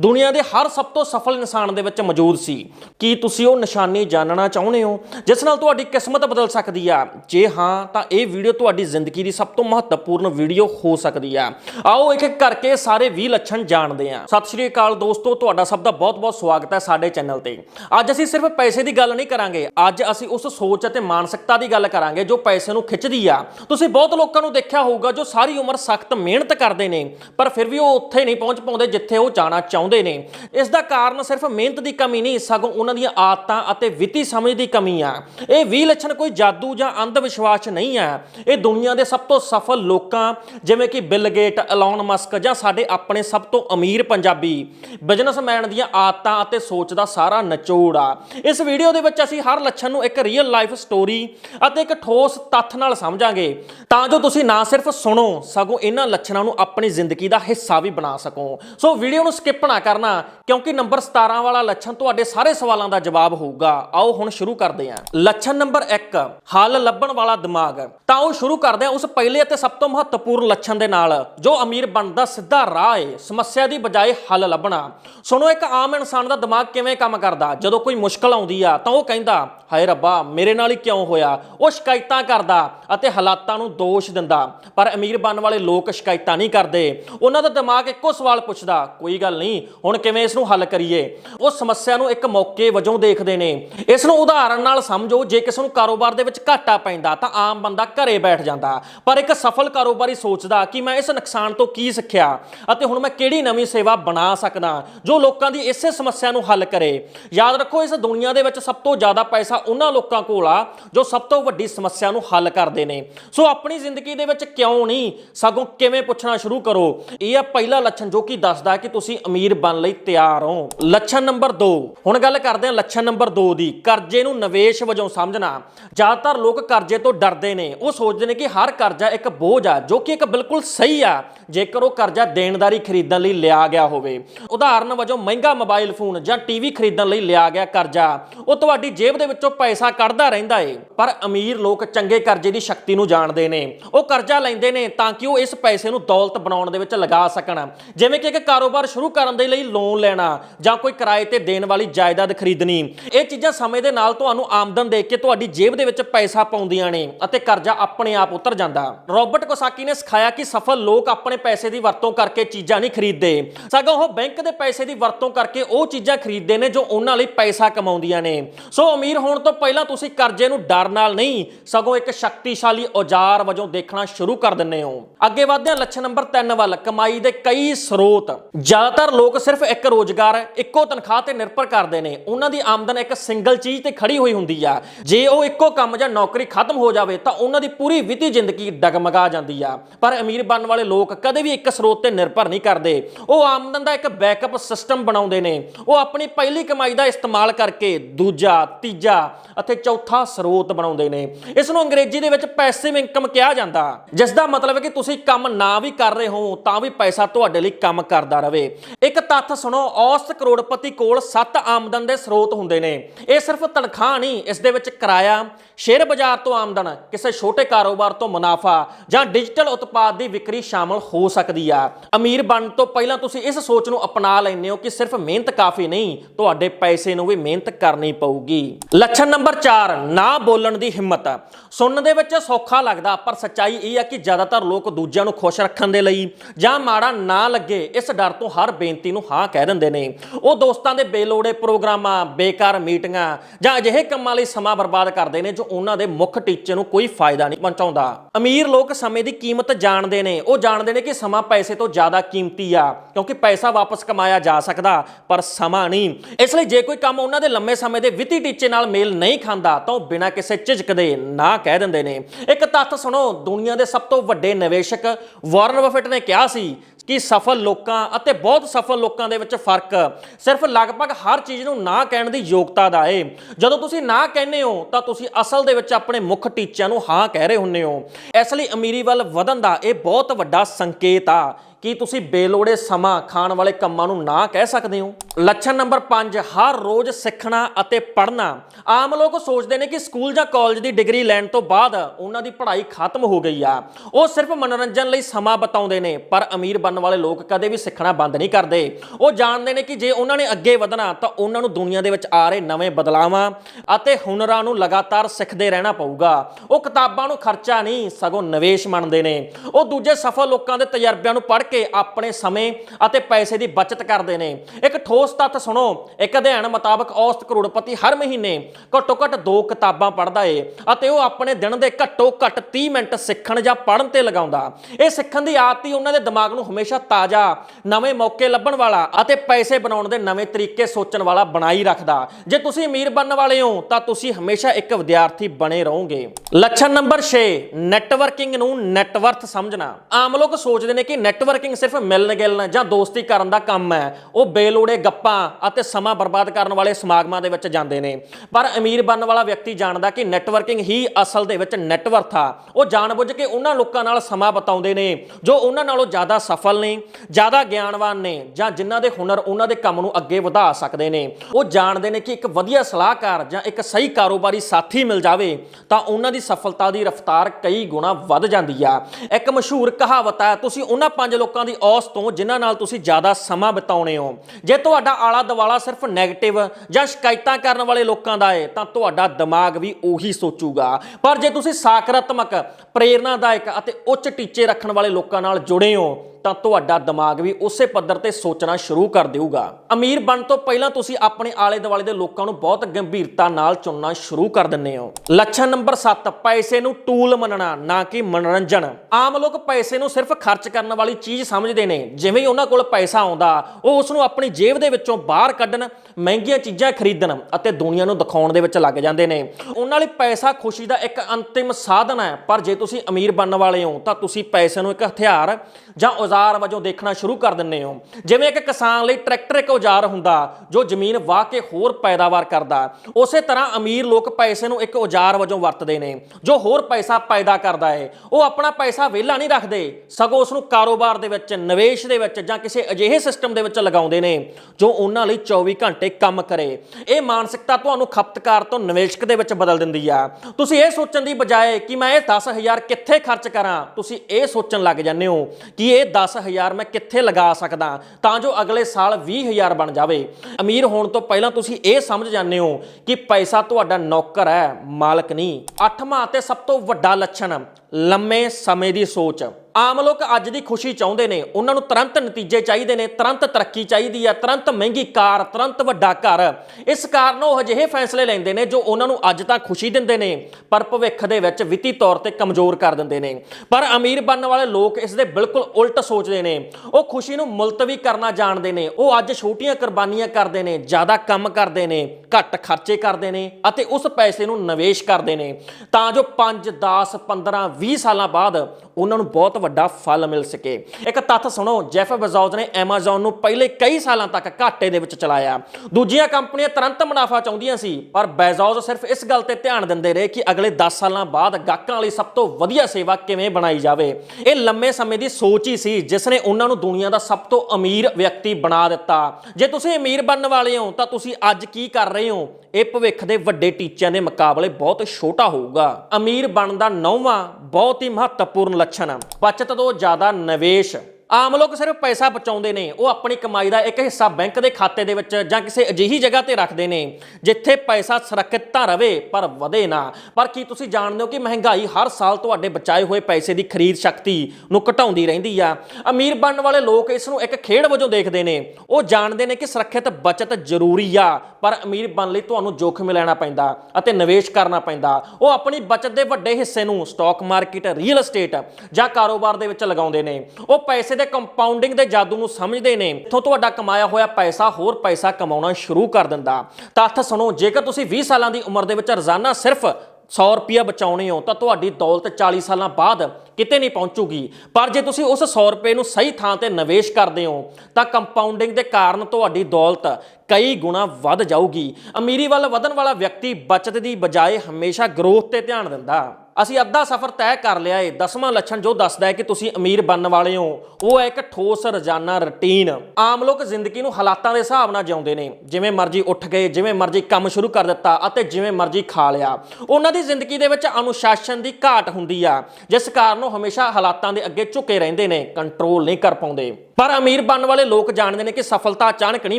ਦੁਨੀਆ ਦੇ ਹਰ ਸਭ ਤੋਂ ਸਫਲ ਇਨਸਾਨ ਦੇ ਵਿੱਚ ਮੌਜੂਦ ਸੀ। ਕੀ ਤੁਸੀਂ ਉਹ ਨਿਸ਼ਾਨੀ ਜਾਣਨਾ ਚਾਹੁੰਦੇ ਹੋ, ਜਿਸ ਨਾਲ ਤੁਹਾਡੀ ਕਿਸਮਤ ਬਦਲ ਸਕਦੀ ਆ? ਜੇ ਹਾਂ, ਤਾਂ ਇਹ ਵੀਡੀਓ ਤੁਹਾਡੀ ਜ਼ਿੰਦਗੀ ਦੀ ਸਭ ਤੋਂ ਮਹੱਤਵਪੂਰਨ ਵੀਡੀਓ ਹੋ ਸਕਦੀ ਆ। ਆਓ ਇੱਕ ਇੱਕ ਕਰਕੇ ਸਾਰੇ 20 ਲੱਛਣ ਜਾਣਦੇ ਆ। ਸਤਿ ਸ਼੍ਰੀ ਅਕਾਲ ਦੋਸਤੋ, ਤੁਹਾਡਾ ਸਭ ਦਾ ਬਹੁਤ-ਬਹੁਤ ਸਵਾਗਤ ਹੈ ਸਾਡੇ ਚੈਨਲ ਤੇ। ਅੱਜ ਅਸੀਂ ਸਿਰਫ ਪੈਸੇ ਦੀ ਗੱਲ ਨਹੀਂ ਕਰਾਂਗੇ। ਅੱਜ ਅਸੀਂ ਉਸ ਸੋਚ ਅਤੇ ਮਾਨਸਿਕਤਾ ਦੀ ਗੱਲ ਕਰਾਂਗੇ ਜੋ ਪੈਸੇ ਨੂੰ ਖਿੱਚਦੀ ਆ। ਤੁਸੀਂ ਬਹੁਤ ਲੋਕਾਂ ਨੂੰ ਦੇਖਿਆ ਹੋਊਗਾ ਜੋ ਸਾਰੀ ਉਮਰ ਸਖਤ ਮਿਹਨਤ ਕਰਦੇ ਨੇ, ਪਰ ਫਿਰ ਵੀ ਉਹ ਉੱਥੇ ਨਹੀਂ ਪਹੁੰਚ ਪਾਉਂਦੇ ਜਿੱਥੇ ਉਹ ਜਾਣਾ ਚਾਹੁੰਦੇ ਨੇ। ਇਸ ਦਾ ਕਾਰਨ ਸਿਰਫ ਮਿਹਨਤ ਦੀ ਕਮੀ ਨਹੀਂ, ਸਗੋਂ ਉਹਨਾਂ ਦੀਆਂ ਆਦਤਾਂ ਅਤੇ ਵਿੱਤੀ ਸਮਝ ਦੀ ਕਮੀ ਆ। ਇਹ 20 ਲੱਛਣ ਕੋਈ ਜਾਦੂ ਜਾਂ ਅੰਧ ਵਿਸ਼ਵਾਸ ਨਹੀਂ ਆ। ਇਹ ਦੁਨੀਆ ਦੇ ਸਭ ਤੋਂ ਸਫਲ ਲੋਕਾਂ, ਜਿਵੇਂ ਕਿ ਬਿਲ ਗੇਟ ਐਲਨ ਮਸਕ ਜਾਂ ਸਾਡੇ ਆਪਣੇ ਸਭ ਤੋਂ ਅਮੀਰ ਪੰਜਾਬੀ। ਬਿਜ਼ਨਸਮੈਨ ਦੀਆਂ ਆਦਤਾਂ ਅਤੇ ਸੋਚ ਦਾ ਸਾਰਾ ਨਿਚੋੜ ਆ। ਇਸ ਵੀਡੀਓ ਦੇ ਵਿੱਚ ਅਸੀਂ ਹਰ ਲੱਛਣ ਨੂੰ ਇੱਕ ਰੀਅਲ ਲਾਈਫ ਸਟੋਰੀ ਅਤੇ ਇੱਕ ਠੋਸ ਤੱਥ ਨਾਲ ਸਮਝਾਂਗੇ। ਤਾਂ ਜੋ ਤੁਸੀਂ ਨਾ ਸਿਰਫ ਸੁਣੋ, ਸਗੋਂ ਇਹਨਾਂ ਲੱਛਣਾਂ ਨੂੰ ਆਪਣੀ ਜ਼ਿੰਦਗੀ ਦਾ ਹਿੱਸਾ ਵੀ ਬਣਾ ਸਕੋ। ਸੋ ਵੀਡੀਓ ਨੂੰ ਸਕਿਪ ਨਾ ਕਰਨਾ, ਕਿਉਂਕਿ ਨੰਬਰ 17 ਵਾਲਾ ਲੱਛਣ ਤੁਹਾਡੇ ਸਾਰੇ ਸਵਾਲਾਂ ਦਾ ਜਵਾਬ ਹੋਊਗਾ। ਆਓ ਹੁਣ ਸ਼ੁਰੂ ਕਰਦੇ ਹਾਂ। ਲੱਛਣ ਨੰਬਰ 1 ਹੱਲ ਲੱਭਣ ਵਾਲਾ ਦਿਮਾਗ। ਤਾਂ ਉਹ ਸ਼ੁਰੂ ਕਰਦੇ ਹਾਂ ਉਸ ਪਹਿਲੇ ਅਤੇ ਸਭ ਤੋਂ ਮਹੱਤਵਪੂਰਨ ਲੱਛਣ ਦੇ ਨਾਲ, ਜੋ ਅਮੀਰ ਬਣਨ ਦਾ ਸਿੱਧਾ ਰਾਹ ਹੈ ਸਮੱਸਿਆ ਦੀ ਬਜਾਏ ਹੱਲ ਲੱਭਣਾ। ਸੁਣੋ, ਇੱਕ ਆਮ ਇਨਸਾਨ ਦਾ ਦਿਮਾਗ ਕਿਵੇਂ ਕੰਮ ਕਰਦਾ? ਜਦੋਂ ਕੋਈ ਮੁਸ਼ਕਲ ਆਉਂਦੀ ਆ, ਤਾਂ ਉਹ ਕਹਿੰਦਾ, ਹਾਏ ਰੱਬਾ, ਮੇਰੇ ਨਾਲ ਹੀ ਕਿਉਂ ਹੋਇਆ? ਉਹ ਸ਼ਿਕਾਇਤਾਂ ਕਰਦਾ ਅਤੇ ਹਾਲਾਤਾਂ ਨੂੰ ਦੋਸ਼ ਦਿੰਦਾ। ਪਰ ਅਮੀਰ ਬਣਨ ਵਾਲੇ ਲੋਕ ਸ਼ਿਕਾਇਤਾਂ ਨਹੀਂ ਕਰਦੇ। ਉਹਨਾਂ ਦਾ ਦਿਮਾਗ ਇੱਕੋ ਸਵਾਲ ਪੁੱਛਦਾ ਕੋਈ ਗੱਲ ਨਹੀਂ, ਹੁਣ ਕਿਵੇਂ ਇਸ ਨੂੰ ਹੱਲ ਕਰੀਏ? ਉਹ ਸਮੱਸਿਆ ਨੂੰ ਇੱਕ ਮੌਕੇ ਵਜੋਂ ਦੇਖਦੇ ਨੇ। ਇਸ ਨੂੰ ਉਦਾਹਰਨ ਨਾਲ ਸਮਝੋ, ਜੇ ਕਿਸੇ ਨੂੰ ਕਾਰੋਬਾਰ ਦੇ ਵਿੱਚ ਘਾਟਾ ਪੈਂਦਾ ਤਾਂ ਆਮ ਬੰਦਾ ਘਰੇ ਬੈਠ ਜਾਂਦਾ। ਪਰ ਇੱਕ ਸਫਲ ਕਾਰੋਬਾਰੀ ਸੋਚਦਾ ਕਿ ਮੈਂ ਇਸ ਨੁਕਸਾਨ ਤੋਂ ਕੀ ਸਿੱਖਿਆ ਅਤੇ ਹੁਣ ਮੈਂ ਕਿਹੜੀ ਨਵੀਂ ਸੇਵਾ ਬਣਾ ਸਕਦਾ ਜੋ ਲੋਕਾਂ ਦੀ ਇਸੇ ਸਮੱਸਿਆ ਨੂੰ ਹੱਲ ਕਰੇ। ਯਾਦ ਰੱਖੋ, ਇਸ ਦੁਨੀਆ ਦੇ ਵਿੱਚ ਸਭ ਤੋਂ ਜ਼ਿਆਦਾ ਪੈਸਾ ਉਹਨਾਂ ਲੋਕਾਂ ਕੋਲ ਆ ਜੋ ਸਭ ਤੋਂ ਵੱਡੀ ਸਮੱਸਿਆ ਨੂੰ ਹੱਲ ਕਰਦੇ ਨੇ। ਸੋ ਆਪਣੀ ਜ਼ਿੰਦਗੀ ਦੇ ਵਿੱਚ ਕਿਉਂ ਨਹੀਂ? ਸਗੋਂ ਕਿਵੇਂ ਪੁੱਛਣਾ ਸ਼ੁਰੂ ਕਰੋ? ਇਹ ਆ ਪਹਿਲਾ ਲੱਛਣ ਜੋ ਕਿ ਦੱਸਦਾ ਕਿ ਤੁਸੀਂ ਅਮੀਰ ਬਣ ਲਈ ਤਿਆਰ ਹੋ। ਲੱਛਣ ਨੰਬਰ 2 ਹੁਣ ਗੱਲ ਕਰਦੇ ਹਾਂ ਲੱਛਣ ਨੰਬਰ 2 ਦੀ। ਕਰਜ਼ੇ ਨੂੰ ਨਿਵੇਸ਼ ਵਜੋਂ ਸਮਝਣਾ। ਜ਼ਿਆਦਾਤਰ ਲੋਕ ਕਰਜ਼ੇ ਤੋਂ ਡਰਦੇ ਨੇ। ਉਹ ਸੋਚਦੇ ਨੇ ਕਿ ਹਰ ਕਰਜ਼ਾ ਇੱਕ ਬੋਝ ਆ, ਜੋ ਕਿ ਇੱਕ ਬਿਲਕੁਲ ਸਹੀ ਆ, ਜੇਕਰ ਉਹ ਕਰਜ਼ਾ ਦੇਣਦਾਰੀ ਖਰੀਦਣ ਲਈ ਲਿਆ ਗਿਆ ਹੋਵੇ। ਉਦਾਹਰਨ ਵਜੋਂ ਮਹਿੰਗਾ ਮੋਬਾਈਲ ਫੋਨ ਜਾਂ ਟੀਵੀ ਖਰੀਦਣ ਲਈ ਲਿਆ ਗਿਆ ਕਰਜ਼ਾ। ਉਹ ਤੁਹਾਡੀ ਜੇਬ ਦੇ ਵਿੱਚੋਂ ਪੈਸਾ ਕੱਢਦਾ ਰਹਿੰਦਾ ਏ। ਪਰ ਅਮੀਰ ਲੋਕ ਚੰਗੇ ਕਰਜ਼ੇ ਦੀ ਸ਼ਕਤੀ ਨੂੰ ਜਾਣਦੇ ਨੇ। ਉਹ ਕਰਜ਼ਾ ਲੈਂਦੇ ਨੇ ਤਾਂ ਕਿ ਉਹ ਇਸ ਪੈਸੇ ਨੂੰ ਦੌਲਤ ਬਣਾਉਣ ਦੇ ਵਿੱਚ ਲਗਾ ਸਕਣ। ਜਿਵੇਂ ਕਿ ਇੱਕ ਕਾਰੋਬਾਰ ਸ਼ੁਰੂ ਕਰਨ ਦੇ ਲਈ ਲੋਨ ਲੈਣਾ ਜਾਂ ਕੋਈ ਕਿਰਾਏ ਤੇ ਦੇਣ ਵਾਲੀ ਜਾਇਦਾਦ ਖਰੀਦਣੀ। ਇਹ ਚੀਜ਼ਾਂ ਸਮੇਂ ਦੇ ਨਾਲ ਤੁਹਾਨੂੰ ਆਮਦਨ ਦੇ ਕੇ ਤੁਹਾਡੀ ਜੇਬ ਦੇ ਵਿੱਚ ਪੈਸਾ ਪਾਉਂਦੀਆਂ ਨੇ ਅਤੇ ਕਰਜ਼ਾ ਆਪਣੇ ਆਪ ਉਤਰ ਜਾਂਦਾ। ਰੋਬਰਟ ਕੋਸਾਕੀ ਨੇ ਸਿਖਾਇਆ ਕਿ ਸਫਲ ਲੋਕ ਆਪਣੇ ਪੈਸੇ ਦੀ ਵਰਤੋਂ ਕਰਕੇ ਚੀਜ਼ਾਂ ਨਹੀਂ ਖਰੀਦਦੇ। ਸਗੋਂ ਉਹ ਬੈਂਕ ਦੇ ਪੈਸੇ ਦੀ ਵਰਤੋਂ ਕਰਕੇ ਉਹ ਚੀਜ਼ਾਂ ਖਰੀਦਦੇ ਨੇ ਜੋ ਉਹਨਾਂ ਲਈ ਪੈਸਾ ਕਮਾਉਂਦੀਆਂ ਨੇ। ਸੋ ਅਮੀਰ ਹੋਣ ਤੋਂ ਪਹਿਲਾਂ ਤੁਸੀਂ ਕਰਜ਼ੇ ਨੂੰ ਡਰ ਨਾਲ ਨਹੀਂ, ਸਗੋਂ ਇੱਕ ਸ਼ਕਤੀਸ਼ਾਲੀ ਔਜ਼ਾਰ ਵਜੋਂ ਦੇਖਣਾ ਸ਼ੁਰੂ ਕਰ ਦਿੰਦੇ ਹੋ। ਅੱਗੇ ਵਧਦੇ ਹਾਂ ਲੱਛਣ ਨੰਬਰ 3 ਵੱਲ ਕਮਾਈ ਦੇ ਕਈ ਸਰੋਤ। ਜ਼ਿਆਦਾਤਰ ਲੋਕ ਸਿਰਫ ਇੱਕ ਰੋਜ਼ਗਾਰ, ਇੱਕੋ ਤਨਖਾਹ ਤੇ ਨਿਰਭਰ ਕਰਦੇ ਨੇ। ਉਹਨਾਂ ਦੀ ਆਮਦਨ ਇੱਕ ਸਿੰਗਲ ਚੀਜ਼ ਤੇ ਖੜੀ ਹੋਈ ਹੁੰਦੀ ਆ। ਜੇ ਉਹ ਇੱਕੋ ਕੰਮ ਜਾਂ ਨੌਕਰੀ ਖਤਮ ਹੋ ਜਾਵੇ, ਤਾਂ ਉਹਨਾਂ ਦੀ ਪੂਰੀ ਵਿੱਤੀ ਜ਼ਿੰਦਗੀ ਡਗਮਗਾ ਜਾਂਦੀ ਆ। ਪਰ ਅਮੀਰ ਬਣਨ ਵਾਲੇ ਲੋਕ ਕਦੇ ਵੀ ਇੱਕ ਸਰੋਤ ਤੇ ਨਿਰਭਰ ਨਹੀਂ ਕਰਦੇ। ਉਹ ਆਮਦਨ ਦਾ ਇੱਕ ਬੈਕਅਪ ਸਿਸਟਮ ਬਣਾਉਂਦੇ ਨੇ। ਉਹ ਆਪਣੀ ਪਹਿਲੀ ਕਮਾਈ ਦਾ ਇਸਤੇਮਾਲ ਕਰਕੇ ਦੂਜਾ, ਤੀਜਾ ਅਤੇ ਚੌਥਾ ਸਰੋਤ ਬਣਾਉਂਦੇ ਨੇ। ਇਸ ਨੂੰ ਅੰਗਰੇਜ਼ੀ ਦੇ ਵਿੱਚ ਪੈਸਿਵ ਇਨਕਮ ਕਿਹਾ ਜਾਂਦਾ। ਜਿਸ ਦਾ ਮਤਲਬ ਹੈ ਕਿ ਤੁਸੀਂ ਕੰਮ ਨਾ ਵੀ ਕਰ ਰਹੇ ਹੋ, ਤਾਂ ਵੀ ਪੈਸਾ ਤੁਹਾਡੇ ਲਈ ਕੰਮ ਕਰਦਾ ਰਵੇ। ਇੱਕ ਤੱਥ ਸੁਣੋ, ਔਸਤ ਕਰੋੜਪਤੀ ਕੋਲ 7 ਆਮਦਨ ਦੇ ਸਰੋਤ ਹੁੰਦੇ ਨੇ। ਇਹ ਸਿਰਫ ਤਨਖਾਹ ਨਹੀਂ, ਇਸ ਦੇ ਵਿੱਚ ਕਿਰਾਇਆ, ਸ਼ੇਅਰ ਬਾਜ਼ਾਰ ਤੋਂ ਆਮਦਨ, ਕਿਸੇ ਛੋਟੇ ਕਾਰੋਬਾਰ ਤੋਂ ਮੁਨਾਫਾ ਜਾਂ ਡਿਜੀਟਲ ਉਤਪਾਦ ਦੀ ਵਿਕਰੀ ਸ਼ਾਮਲ ਹੋ ਸਕਦੀ ਆ। ਅਮੀਰ ਬਣਨ ਤੋਂ ਪਹਿਲਾਂ ਤੁਸੀਂ ਇਸ ਸੋਚ ਨੂੰ ਅਪਣਾ ਲੈਂਦੇ ਹੋ ਕਿ ਸਿਰਫ ਮਿਹਨਤ ਕਾਫੀ ਨਹੀਂ, ਤੁਹਾਡੇ ਪੈਸੇ ਨੂੰ ਵੀ ਮਿਹਨਤ ਕਰਨੀ ਪਊਗੀ। ਲੱਛਣ ਨੰਬਰ 4 ਨਾ ਬੋਲਣ ਦੀ ਹਿੰਮਤ। ਸੁਣਨ ਦੇ ਵਿੱਚ ਸੌਖਾ ਲੱਗਦਾ, ਪਰ ਸੱਚਾਈ ਇਹ ਆ ਕਿ ਜ਼ਿਆਦਾਤਰ ਲੋਕ ਦੂਜਿਆਂ ਨੂੰ ਖੁਸ਼ ਰੱਖਣ ਦੇ ਲਈ ਜਾਂ ਮਾੜਾ ਨਾ ਲੱਗੇ, ਇਸ ਡਰ ਤੋਂ ਹਰ ਬੇਨਤੀ ਨੂੰ ਹਾਂ ਕਹਿ ਦਿੰਦੇ ਨੇ। ਉਹ ਦੋਸਤਾਂ ਦੇ ਬੇਲੋੜੇ ਪ੍ਰੋਗਰਾਮਾਂ, ਬੇਕਾਰ ਮੀਟਿੰਗਾਂ ਜਾਂ ਅਜਿਹੇ ਕੰਮਾਂ ਲਈ ਸਮਾਂ ਬਰਬਾਦ ਕਰਦੇ ਨੇ ਜੋ ਉਹਨਾਂ ਦੇ ਮੁੱਖ ਟੀਚੇ ਨੂੰ ਕੋਈ ਫਾਇਦਾ ਨਹੀਂ ਪਹੁੰਚਾਉਂਦਾ। ਅਮੀਰ ਲੋਕ ਸਮੇਂ ਦੀ ਕੀਮਤ ਜਾਣਦੇ ਨੇ। ਉਹ ਜਾਣਦੇ ਨੇ ਕਿ ਸਮਾਂ ਪੈਸੇ ਤੋਂ ਜ਼ਿਆਦਾ ਕੀਮਤੀ ਆ, ਕਿਉਂਕਿ ਪੈਸਾ ਵਾਪਸ ਕਮਾਇਆ ਜਾ ਸਕਦਾ, ਪਰ ਸਮਾਂ ਨਹੀਂ। ਇਸ ਲਈ ਜੇ ਕੋਈ ਕੰਮ ਉਹਨਾਂ ਦੇ ਲੰਮੇ ਸਮੇਂ ਦੇ ਵਿੱਤੀ ਟੀਚੇ ਨਾਲ ਮੇਲ ਨਹੀਂ ਖਾਂਦਾ, ਤਾਂ ਉਹ ਬਿਨਾਂ ਕਿਸੇ ਝਿਜਕ ਦੇ ਨਾ ਕਹਿ ਦਿੰਦੇ ਨੇ। ਇੱਕ ਤੱਥ ਸੁਣੋ, ਦੁਨੀਆ ਦੇ ਸਭ ਤੋਂ ਵੱਡੇ ਨਿਵੇਸ਼ਕ ਵਾਰਨ ਬਫਟ ਨੇ ਕਿਹਾ ਸੀ ਕਿ ਸਫਲ ਲੋਕਾਂ ਅਤੇ ਬਹੁਤ ਸਫਲ ਲੋਕਾਂ ਦੇ ਵਿੱਚ ਫ਼ਰਕ ਸਿਰਫ ਲਗਭਗ ਹਰ ਚੀਜ਼ ਨੂੰ ਨਾ ਕਹਿਣ ਦੀ ਯੋਗਤਾ ਦਾ ਏ। ਜਦੋਂ ਤੁਸੀਂ ਨਾ ਕਹਿੰਦੇ ਹੋ, ਤਾਂ ਤੁਸੀਂ ਅਸਲ ਦੇ ਵਿੱਚ ਆਪਣੇ ਮੁੱਖ ਟੀਚਿਆਂ ਨੂੰ ਹਾਂ ਕਹਿ ਰਹੇ ਹੁੰਦੇ ਹੋ। ਇਸ ਲਈ ਅਮੀਰੀ ਵੱਲ ਵਧਣ ਦਾ ਇਹ ਬਹੁਤ ਵੱਡਾ ਸੰਕੇਤ ਆ। ਕੀ ਤੁਸੀਂ ਬੇਲੋੜੇ ਸਮਾਂ ਖਾਣ ਵਾਲੇ ਕੰਮਾਂ ਨੂੰ ਨਾ ਕਹਿ ਸਕਦੇ ਹੋ? ਲੱਛਣ ਨੰਬਰ 5 ਹਰ ਰੋਜ਼ ਸਿੱਖਣਾ ਅਤੇ ਪੜ੍ਹਨਾ। ਆਮ ਲੋਕ ਸੋਚਦੇ ਨੇ ਕਿ ਸਕੂਲ ਜਾਂ ਕਾਲਜ ਦੀ ਡਿਗਰੀ ਲੈਣ ਤੋਂ ਬਾਅਦ ਉਹਨਾਂ ਦੀ ਪੜ੍ਹਾਈ ਖਤਮ ਹੋ ਗਈ ਆ। ਉਹ ਸਿਰਫ ਮਨੋਰੰਜਨ ਲਈ ਸਮਾਂ ਬਿਤਾਉਂਦੇ ਨੇ, ਪਰ ਅਮੀਰ ਬਣਨ ਵਾਲੇ ਲੋਕ ਕਦੇ ਵੀ ਸਿੱਖਣਾ ਬੰਦ ਨਹੀਂ ਕਰਦੇ। ਉਹ ਜਾਣਦੇ ਨੇ ਕਿ ਜੇ ਉਹਨਾਂ ਨੇ ਅੱਗੇ ਵਧਣਾ, ਤਾਂ ਉਹਨਾਂ ਨੂੰ ਦੁਨੀਆ ਦੇ ਵਿੱਚ ਆ ਰਹੇ ਨਵੇਂ ਬਦਲਾਵਾਂ ਅਤੇ ਹੁਨਰਾਂ ਨੂੰ ਲਗਾਤਾਰ ਸਿੱਖਦੇ ਰਹਿਣਾ ਪਊਗਾ। ਉਹ ਕਿਤਾਬਾਂ ਨੂੰ ਖਰਚਾ ਨਹੀਂ, ਸਗੋਂ ਨਿਵੇਸ਼ ਮੰਨਦੇ ਨੇ। ਉਹ ਦੂਜੇ ਸਫਲ ਲੋਕਾਂ ਦੇ ਤਜਰਬਿਆਂ ਨੂੰ ਪੜ੍ਹ ਕੇ ਆਪਣੇ ਸਮੇਂ ਅਤੇ ਪੈਸੇ ਦੀ ਬਚਤ ਕਰਦੇ ਨੇ। ਇੱਕ ਠੋਸ ਤੱਥ ਸੁਣੋ, ਇੱਕ ਅਧਿਐਨ ਮੁਤਾਬਕ ਔਸਤ ਕਰੋੜਪਤੀ ਹਰ ਮਹੀਨੇ ਘੱਟੋ ਘੱਟ ਦੋ ਕਿਤਾਬਾਂ ਪੜ੍ਹਦਾ ਏ ਅਤੇ ਉਹ ਆਪਣੇ ਦਿਨ ਦੇ ਘੱਟੋ ਘੱਟ 30 ਮਿੰਟ ਸਿੱਖਣ ਜਾਂ ਪੜ੍ਹਨ ਤੇ ਲਗਾਉਂਦਾ। ਇਹ ਸਿੱਖਣ ਦੀ ਆਦਤ ਹੀ ਉਹਨਾਂ ਦੇ ਦਿਮਾਗ ਨੂੰ ਹਮੇਸ਼ਾ ਤਾਜ਼ਾ, ਨਵੇਂ ਮੌਕੇ ਲੱਭਣ ਵਾਲਾ ਅਤੇ ਪੈਸੇ ਬਣਾਉਣ ਦੇ ਨਵੇਂ ਤਰੀਕੇ ਸੋਚਣ ਵਾਲਾ ਬਣਾਈ ਰੱਖਦਾ। ਜੇ ਤੁਸੀਂ ਅਮੀਰ ਬਣਨ ਵਾਲੇ ਹੋ, ਤਾਂ ਤੁਸੀਂ ਹਮੇਸ਼ਾ ਇੱਕ ਵਿਦਿਆਰਥੀ ਬਣੇ ਰਹੋਗੇ। ਲੱਛਣ ਨੰਬਰ 6 ਨੈਟਵਰਕਿੰਗ ਨੂੰ ਨੈਟਵਰਥ ਸਮਝਣਾ। ਆਮ ਲੋਕ ਸੋਚਦੇ ਨੇ ਕਿ ਨੈਟਵਰਕ ਨੈਟਵਰਕਿੰਗ ਸਿਰਫ ਮਿਲਣ ਗਿਲਣ ਜਾਂ ਦੋਸਤੀ ਕਰਨ ਦਾ ਕੰਮ ਹੈ। ਉਹ ਬੇਲੋੜੇ ਗੱਪਾਂ ਅਤੇ ਸਮਾਂ ਬਰਬਾਦ ਕਰਨ ਵਾਲੇ ਸਮਾਗਮਾਂ ਦੇ ਵਿੱਚ ਜਾਂਦੇ ਨੇ। ਪਰ ਅਮੀਰ ਬਣਨ ਵਾਲਾ ਵਿਅਕਤੀ ਜਾਣਦਾ ਕਿ ਨੈਟਵਰਕਿੰਗ ਹੀ ਅਸਲ ਦੇ ਵਿੱਚ ਨੈਟਵਰਥ ਆ। ਉਹ ਜਾਣਬੁੱਝ ਕੇ ਉਹਨਾਂ ਲੋਕਾਂ ਨਾਲ ਸਮਾਂ ਬਿਤਾਉਂਦੇ ਨੇ, ਜੋ ਉਹਨਾਂ ਨਾਲੋਂ ਜ਼ਿਆਦਾ ਸਫਲ ਨੇ, ਜ਼ਿਆਦਾ ਗਿਆਨਵਾਨ ਨੇ ਜਾਂ ਜਿਨ੍ਹਾਂ ਦੇ ਹੁਨਰ ਉਹਨਾਂ ਦੇ ਕੰਮ ਨੂੰ ਅੱਗੇ ਵਧਾ ਸਕਦੇ ਨੇ। ਉਹ ਜਾਣਦੇ ਨੇ ਕਿ ਇੱਕ ਵਧੀਆ ਸਲਾਹਕਾਰ ਜਾਂ ਇੱਕ ਸਹੀ ਕਾਰੋਬਾਰੀ ਸਾਥੀ ਮਿਲ ਜਾਵੇ, ਤਾਂ ਉਹਨਾਂ ਦੀ ਸਫਲਤਾ ਦੀ ਰਫ਼ਤਾਰ ਕਈ ਗੁਣਾ ਵੱਧ ਜਾਂਦੀ ਆ। ਇੱਕ ਮਸ਼ਹੂਰ ਕਹਾਵਤ ਹੈ ਤੁਸੀਂ ਉਹਨਾਂ ਪੰਜ ਲੋਕਾਂ ਲੋਕਾਂ ਦੀ ਔਸ ਤੋਂ ਜਿਨ੍ਹਾਂ ਨਾਲ ਤੁਸੀਂ ਜ਼ਿਆਦਾ ਸਮਾਂ ਬਿਤਾਉਣੇ ਹੋ। ਜੇ ਤੁਹਾਡਾ ਆਲਾ ਦਵਾਲਾ ਸਿਰਫ 네ਗੇਟਿਵ ਜਾਂ ਸ਼ਿਕਾਇਤਾਂ ਕਰਨ ਵਾਲੇ ਲੋਕਾਂ ਦਾ ਹੈ ਤਾਂ ਤੁਹਾਡਾ ਦਿਮਾਗ ਵੀ ਉਹੀ ਸੋਚੂਗਾ। ਪਰ ਜੇ ਤੁਸੀਂ ਸਕਾਰਾਤਮਕ ਪ੍ਰੇਰਨਾਦਾਇਕ ਅਤੇ ਉੱਚ ਟੀਚੇ ਰੱਖਣ ਵਾਲੇ ਲੋਕਾਂ ਨਾਲ ਜੁੜੇ ਹੋ ਤਾਂ ਤੁਹਾਡਾ ਦਿਮਾਗ ਵੀ ਉਸੇ ਪੱਧਰ ਤੇ ਸੋਚਣਾ ਸ਼ੁਰੂ ਕਰ ਦੇਊਗਾ। ਅਮੀਰ ਬਣਨ ਤੋਂ ਪਹਿਲਾਂ ਤੁਸੀਂ ਆਪਣੇ ਆਲੇ ਦੁਆਲੇ ਦੇ ਲੋਕਾਂ ਨੂੰ ਬਹੁਤ ਗੰਭੀਰਤਾ ਨਾਲ ਚੁਣਨਾ ਸ਼ੁਰੂ ਕਰ ਦਿੰਦੇ ਹੋ। ਲੱਛਣ ਨੰਬਰ 7 ਪੈਸੇ ਨੂੰ ਟੂਲ ਮੰਨਣਾ, ਨਾ ਕਿ ਮਨੋਰੰਜਨ। ਆਮ ਲੋਕ ਪੈਸੇ ਨੂੰ ਸਿਰਫ ਖਰਚ ਕਰਨ ਵਾਲੀ ਚੀਜ਼ ਸਮਝਦੇ ਨੇ। ਜਿਵੇਂ ਹੀ ਉਹਨਾਂ ਕੋਲ ਪੈਸਾ ਆਉਂਦਾ, ਉਹ ਉਸ ਨੂੰ ਆਪਣੀ ਜੇਬ ਦੇ ਵਿੱਚੋਂ ਬਾਹਰ ਕੱਢਣ, ਮਹਿੰਗੀਆਂ ਚੀਜ਼ਾਂ ਖਰੀਦਣ ਅਤੇ ਦੁਨੀਆ ਨੂੰ ਦਿਖਾਉਣ ਦੇ ਵਿੱਚ ਲੱਗ ਜਾਂਦੇ ਨੇ। ਉਹਨਾਂ ਲਈ ਪੈਸਾ ਖੁਸ਼ੀ ਦਾ ਇੱਕ ਅੰਤਿਮ ਸਾਧਨ ਹੈ। ਪਰ ਜੇ ਤੁਸੀਂ ਅਮੀਰ ਬਣਨ ਵਾਲੇ ਹੋ, ਤਾਂ ਤੁਸੀਂ ਪੈਸੇ ਨੂੰ ਇੱਕ ਹਥਿਆਰ ਜਾਂ ਔਜ਼ਾਰ ਵਜੋਂ ਦੇਖਣਾ ਸ਼ੁਰੂ ਕਰ ਦਿੰਦੇ ਹੋ। ਜਿਵੇਂ ਇੱਕ ਕਿਸਾਨ ਲਈ ਟਰੈਕਟਰ ਇੱਕ ਔਜ਼ਾਰ ਹੁੰਦਾ, ਜੋ ਜ਼ਮੀਨ ਵਾਹ ਕੇ ਹੋਰ ਪੈਦਾਵਾਰ ਕਰਦਾ। ਉਸੇ ਤਰ੍ਹਾਂ ਅਮੀਰ ਲੋਕ ਪੈਸੇ ਨੂੰ ਇੱਕ ਔਜ਼ਾਰ ਵਜੋਂ ਵਰਤਦੇ ਨੇ, ਜੋ ਹੋਰ ਪੈਸਾ ਪੈਦਾ ਕਰਦਾ ਹੈ ਉਹ ਆਪਣਾ ਪੈਸਾ ਵਿਹਲਾ ਨਹੀਂ ਰੱਖਦੇ, ਸਗੋਂ ਉਸ ਨੂੰ ਕਾਰੋਬਾਰ ਦੇ ਵਿੱਚ, ਨਿਵੇਸ਼ ਦੇ ਵਿੱਚ ਜਾਂ ਕਿਸੇ ਅਜਿਹੇ ਸਿਸਟਮ ਦੇ ਵਿੱਚ ਲਗਾਉਂਦੇ ਨੇ, ਜੋ ਉਹਨਾਂ ਲਈ 24 ਘੰਟੇ ਕੰਮ ਕਰੇ। ਇਹ ਮਾਨਸਿਕਤਾ ਤੁਹਾਨੂੰ ਖਪਤਕਾਰ ਤੋਂ ਨਿਵੇਸ਼ਕ ਦੇ ਵਿੱਚ ਬਦਲ ਦਿੰਦੀ ਆ। ਤੁਸੀਂ ਇਹ ਸੋਚਣ ਦੀ ਬਜਾਏ ਕਿ ਮੈਂ ਇਹ 10000 ਕਿੱਥੇ ਖਰਚ ਕਰਾਂ, ਤੁਸੀਂ ਇਹ ਸੋਚਣ ਲੱਗ ਜਾਂਦੇ ਹੋ ਕਿ ਇਹ 10000 ਮੈਂ ਕਿੱਥੇ ਲਗਾ ਸਕਦਾ? ਤਾਂ ਜੋ ਅਗਲੇ ਸਾਲ 20000 ਬਣ ਜਾਵੇ। ਅਮੀਰ ਹੋਣ ਤੋਂ ਪਹਿਲਾਂ ਤੁਸੀਂ ਇਹ ਸਮਝ ਜਾਂਦੇ ਹੋ ਕਿ ਪੈਸਾ ਤੁਹਾਡਾ ਨੌਕਰ ਹੈ, ਮਾਲਕ ਨਹੀਂ। ਅੱਠਵਾਂ ਅਤੇ ਸਭ ਤੋਂ ਵੱਡਾ ਲੱਛਣ ਲੰਮੇ ਸਮੇਂ ਦੀ ਸੋਚ। ਆਮ ਲੋਕ ਅੱਜ ਦੀ ਖੁਸ਼ੀ ਚਾਹੁੰਦੇ ਨੇ, ਉਹਨਾਂ ਨੂੰ ਤੁਰੰਤ ਨਤੀਜੇ ਚਾਹੀਦੇ ਨੇ, ਤੁਰੰਤ ਤਰੱਕੀ ਚਾਹੀਦੀ ਆ ਤੁਰੰਤ ਮਹਿੰਗੀ ਕਾਰ, ਤੁਰੰਤ ਵੱਡਾ ਘਰ। ਇਸ ਕਾਰਨ ਉਹ ਅਜਿਹੇ ਫੈਸਲੇ ਲੈਂਦੇ ਨੇ ਜੋ ਉਹਨਾਂ ਨੂੰ ਅੱਜ ਤਾਂ ਖੁਸ਼ੀ ਦਿੰਦੇ ਨੇ, ਪਰ ਭਵਿੱਖ ਦੇ ਵਿੱਚ ਵਿੱਤੀ ਤੌਰ ਤੇ ਕਮਜ਼ੋਰ ਕਰ ਦਿੰਦੇ ਨੇ। ਪਰ ਅਮੀਰ ਬਣਨ ਵਾਲੇ ਲੋਕ ਇਸ ਦੇ ਬਿਲਕੁਲ ਉਲਟ ਸੋਚਦੇ ਨੇ। ਉਹ ਖੁਸ਼ੀ ਨੂੰ ਮੁਲਤਵੀ ਕਰਨਾ ਜਾਣਦੇ ਨੇ। ਉਹ ਅੱਜ ਛੋਟੀਆਂ ਕੁਰਬਾਨੀਆਂ ਕਰਦੇ ਨੇ, ਜ਼ਿਆਦਾ ਕੰਮ ਕਰਦੇ ਨੇ, ਘੱਟ ਖਰਚੇ ਕਰਦੇ ਨੇ ਅਤੇ ਉਸ ਪੈਸੇ ਨੂੰ ਨਿਵੇਸ਼ ਕਰਦੇ ਨੇ। ਤਾਂ ਜੋ 5 10 15 20 ਸਾਲਾਂ ਬਾਅਦ ਉਹਨਾਂ ਨੂੰ ਬਹੁਤ ਵੱਡਾ ਫਲ ਮਿਲ ਸਕੇ। ਇੱਕ ਤੱਥ ਸੁਣੋ ਜੈਫ ਬੇਜ਼ੋਸ ਨੇ Amazon ਨੂੰ ਪਹਿਲੇ ਕਈ ਸਾਲਾਂ ਤੱਕ ਘਾਟੇ ਦੇ ਵਿੱਚ ਚਲਾਇਆ। ਦੂਜੀਆਂ ਕੰਪਨੀਆਂ ਤੁਰੰਤ ਮੁਨਾਫਾ ਚਾਹੁੰਦੀਆਂ ਸੀ, ਪਰ ਬੇਜ਼ੋਸ ਸਿਰਫ ਇਸ ਗੱਲ ਤੇ ਧਿਆਨ ਦਿੰਦੇ ਰਹੇ ਕਿ ਅਗਲੇ 10 ਸਾਲਾਂ ਬਾਅਦ ਗਾਹਕਾਂ ਲਈ ਸਭ ਤੋਂ ਵਧੀਆ ਸੇਵਾ ਕਿਵੇਂ ਬਣਾਈ ਜਾਵੇ। ਇਹ ਲੰਮੇ ਸਮੇਂ ਦੀ ਸੋਚ ਹੀ ਸੀ, ਜਿਸ ਨੇ ਉਹਨਾਂ ਨੂੰ ਦੁਨੀਆ ਦਾ ਸਭ ਤੋਂ ਅਮੀਰ ਵਿਅਕਤੀ ਬਣਾ ਦਿੱਤਾ। ਜੇ ਤੁਸੀਂ ਅਮੀਰ ਬਣਨ ਵਾਲੇ ਹੋ, ਤਾਂ ਤੁਸੀਂ ਅੱਜ ਕੀ ਕਰ ਰਹੇ ਹੋ? ਇਹ ਭਵਿੱਖ ਦੇ ਵੱਡੇ ਟੀਚਿਆਂ ਦੇ ਮੁਕਾਬਲੇ ਬਹੁਤ ਛੋਟਾ ਹੋਊਗਾ। ਅਮੀਰ ਬਣਨ ਦਾ ਨੌਵਾਂ ਬਹੁਤ ਹੀ ਮਹੱਤਵਪੂਰਨ ਲੱਛਣ ਹੈ ਬਚਤ ਤੋਂ ਜ਼ਿਆਦਾ ਨਿਵੇਸ਼ ਆਮ ਲੋਕ ਸਿਰਫ ਪੈਸਾ ਬਚਾਉਂਦੇ ਨੇ, ਉਹ ਆਪਣੀ ਕਮਾਈ ਦਾ ਇੱਕ ਹਿੱਸਾ ਬੈਂਕ ਦੇ ਖਾਤੇ ਦੇ ਵਿੱਚ ਜਾਂ ਕਿਸੇ ਅਜਿਹੀ ਜਗ੍ਹਾ ਤੇ ਰੱਖਦੇ ਨੇ, ਜਿੱਥੇ ਪੈਸਾ ਸੁਰੱਖਿਅਤ ਤਾਂ ਰਵੇ, ਪਰ ਵਧੇ ਨਾ। ਪਰ ਕੀ ਤੁਸੀਂ ਜਾਣਦੇ ਹੋ ਕਿ ਮਹਿੰਗਾਈ ਹਰ ਸਾਲ ਤੁਹਾਡੇ ਬਚਾਏ ਹੋਏ ਪੈਸੇ ਦੀ ਖਰੀਦ ਸ਼ਕਤੀ ਨੂੰ ਘਟਾਉਂਦੀ ਰਹਿੰਦੀ ਆ? ਅਮੀਰ ਬਣਨ ਵਾਲੇ ਲੋਕ ਇਸ ਨੂੰ ਇੱਕ ਖੇਡ ਵਜੋਂ ਦੇਖਦੇ ਨੇ। ਉਹ ਜਾਣਦੇ ਨੇ ਕਿ ਸੁਰੱਖਿਅਤ ਬਚਤ ਜ਼ਰੂਰੀ ਆ, ਪਰ ਅਮੀਰ ਬਣਨ ਲਈ ਤੁਹਾਨੂੰ ਜੋਖਮ ਲੈਣਾ ਪੈਂਦਾ ਅਤੇ ਨਿਵੇਸ਼ ਕਰਨਾ ਪੈਂਦਾ। ਉਹ ਆਪਣੀ ਬਚਤ ਦੇ ਵੱਡੇ ਹਿੱਸੇ ਨੂੰ ਸਟਾਕ ਮਾਰਕੀਟ ਰੀਅਲ ਏਸਟੇਟ ਜਾਂ ਕਾਰੋਬਾਰ ਦੇ ਵਿੱਚ ਲਗਾਉਂਦੇ ਨੇ। ਉਹ ਪੈਸੇ ਦੇ ਕੰਪਾਊਂਡਿੰਗ ਦੇ ਜਾਦੂ ਨੂੰ ਸਮਝਦੇ ਨੇ, ਇੱਥੋਂ ਤੁਹਾਡਾ ਕਮਾਇਆ ਹੋਇਆ ਪੈਸਾ ਹੋਰ ਪੈਸਾ ਕਮਾਉਣਾ ਸ਼ੁਰੂ ਕਰ ਦਿੰਦਾ। ਤੱਥ ਸੁਣੋ, ਜੇਕਰ ਤੁਸੀਂ 20 ਸਾਲਾਂ ਦੀ ਉਮਰ ਦੇ ਵਿੱਚ ਰੋਜ਼ਾਨਾ ਸਿਰਫ 100 ਰੁਪਿਆ ਬਚਾਉਣੇ ਹੋ, ਤਾਂ ਤੁਹਾਡੀ ਦੌਲਤ 40 ਸਾਲਾਂ ਬਾਅਦ ਕਿਤੇ ਨਹੀਂ ਪਹੁੰਚੂਗੀ। ਪਰ ਜੇ ਤੁਸੀਂ ਉਸ 100 ਰੁਪਏ ਨੂੰ ਸਹੀ ਥਾਂ ਤੇ ਨਿਵੇਸ਼ ਕਰਦੇ ਹੋ, ਤਾਂ ਕੰਪਾਊਂਡਿੰਗ ਦੇ ਕਾਰਨ ਤੁਹਾਡੀ ਦੌਲਤ ਕਈ ਗੁਣਾ ਵੱਧ ਜਾਊਗੀ। ਅਮੀਰੀ ਵੱਲ ਵਧਣ ਵਾਲਾ ਵਿਅਕਤੀ ਬਚਤ ਦੀ ਬਜਾਏ ਹਮੇਸ਼ਾ ਗਰੋਥ ਤੇ ਧਿਆਨ ਦਿੰਦਾ। ਅਸੀਂ ਅੱਧਾ ਸਫ਼ਰ ਤੈਅ ਕਰ ਲਿਆ ਏ। ਦਸਵਾਂ ਲੱਛਣ ਜੋ ਦੱਸਦਾ ਹੈ ਕਿ ਤੁਸੀਂ ਅਮੀਰ ਬਣਨ ਵਾਲੇ ਹੋ, ਉਹ ਹੈ ਇੱਕ ਠੋਸ ਰੋਜ਼ਾਨਾ ਰੁਟੀਨ। ਆਮ ਲੋਕ ਜ਼ਿੰਦਗੀ ਨੂੰ ਹਾਲਾਤਾਂ ਦੇ ਹਿਸਾਬ ਨਾਲ ਜਿਉਂਦੇ ਨੇ। ਜਿਵੇਂ ਮਰਜ਼ੀ ਉੱਠ ਗਏ, ਜਿਵੇਂ ਮਰਜ਼ੀ ਕੰਮ ਸ਼ੁਰੂ ਕਰ ਦਿੱਤਾ ਅਤੇ ਜਿਵੇਂ ਮਰਜ਼ੀ ਖਾ ਲਿਆ। ਉਹਨਾਂ ਦੀ ਜ਼ਿੰਦਗੀ ਦੇ ਵਿੱਚ ਅਨੁਸ਼ਾਸਨ ਦੀ ਘਾਟ ਹੁੰਦੀ ਆ, ਜਿਸ ਕਾਰਨ ਉਹ ਹਮੇਸ਼ਾ ਹਾਲਾਤਾਂ ਦੇ ਅੱਗੇ ਝੁਕੇ ਰਹਿੰਦੇ ਨੇ, ਕੰਟਰੋਲ ਨਹੀਂ ਕਰ ਪਾਉਂਦੇ। ਪਰ ਅਮੀਰ ਬਣਨ ਵਾਲੇ ਲੋਕ ਜਾਣਦੇ ਨੇ ਕਿ ਸਫਲਤਾ ਅਚਾਨਕ ਨਹੀਂ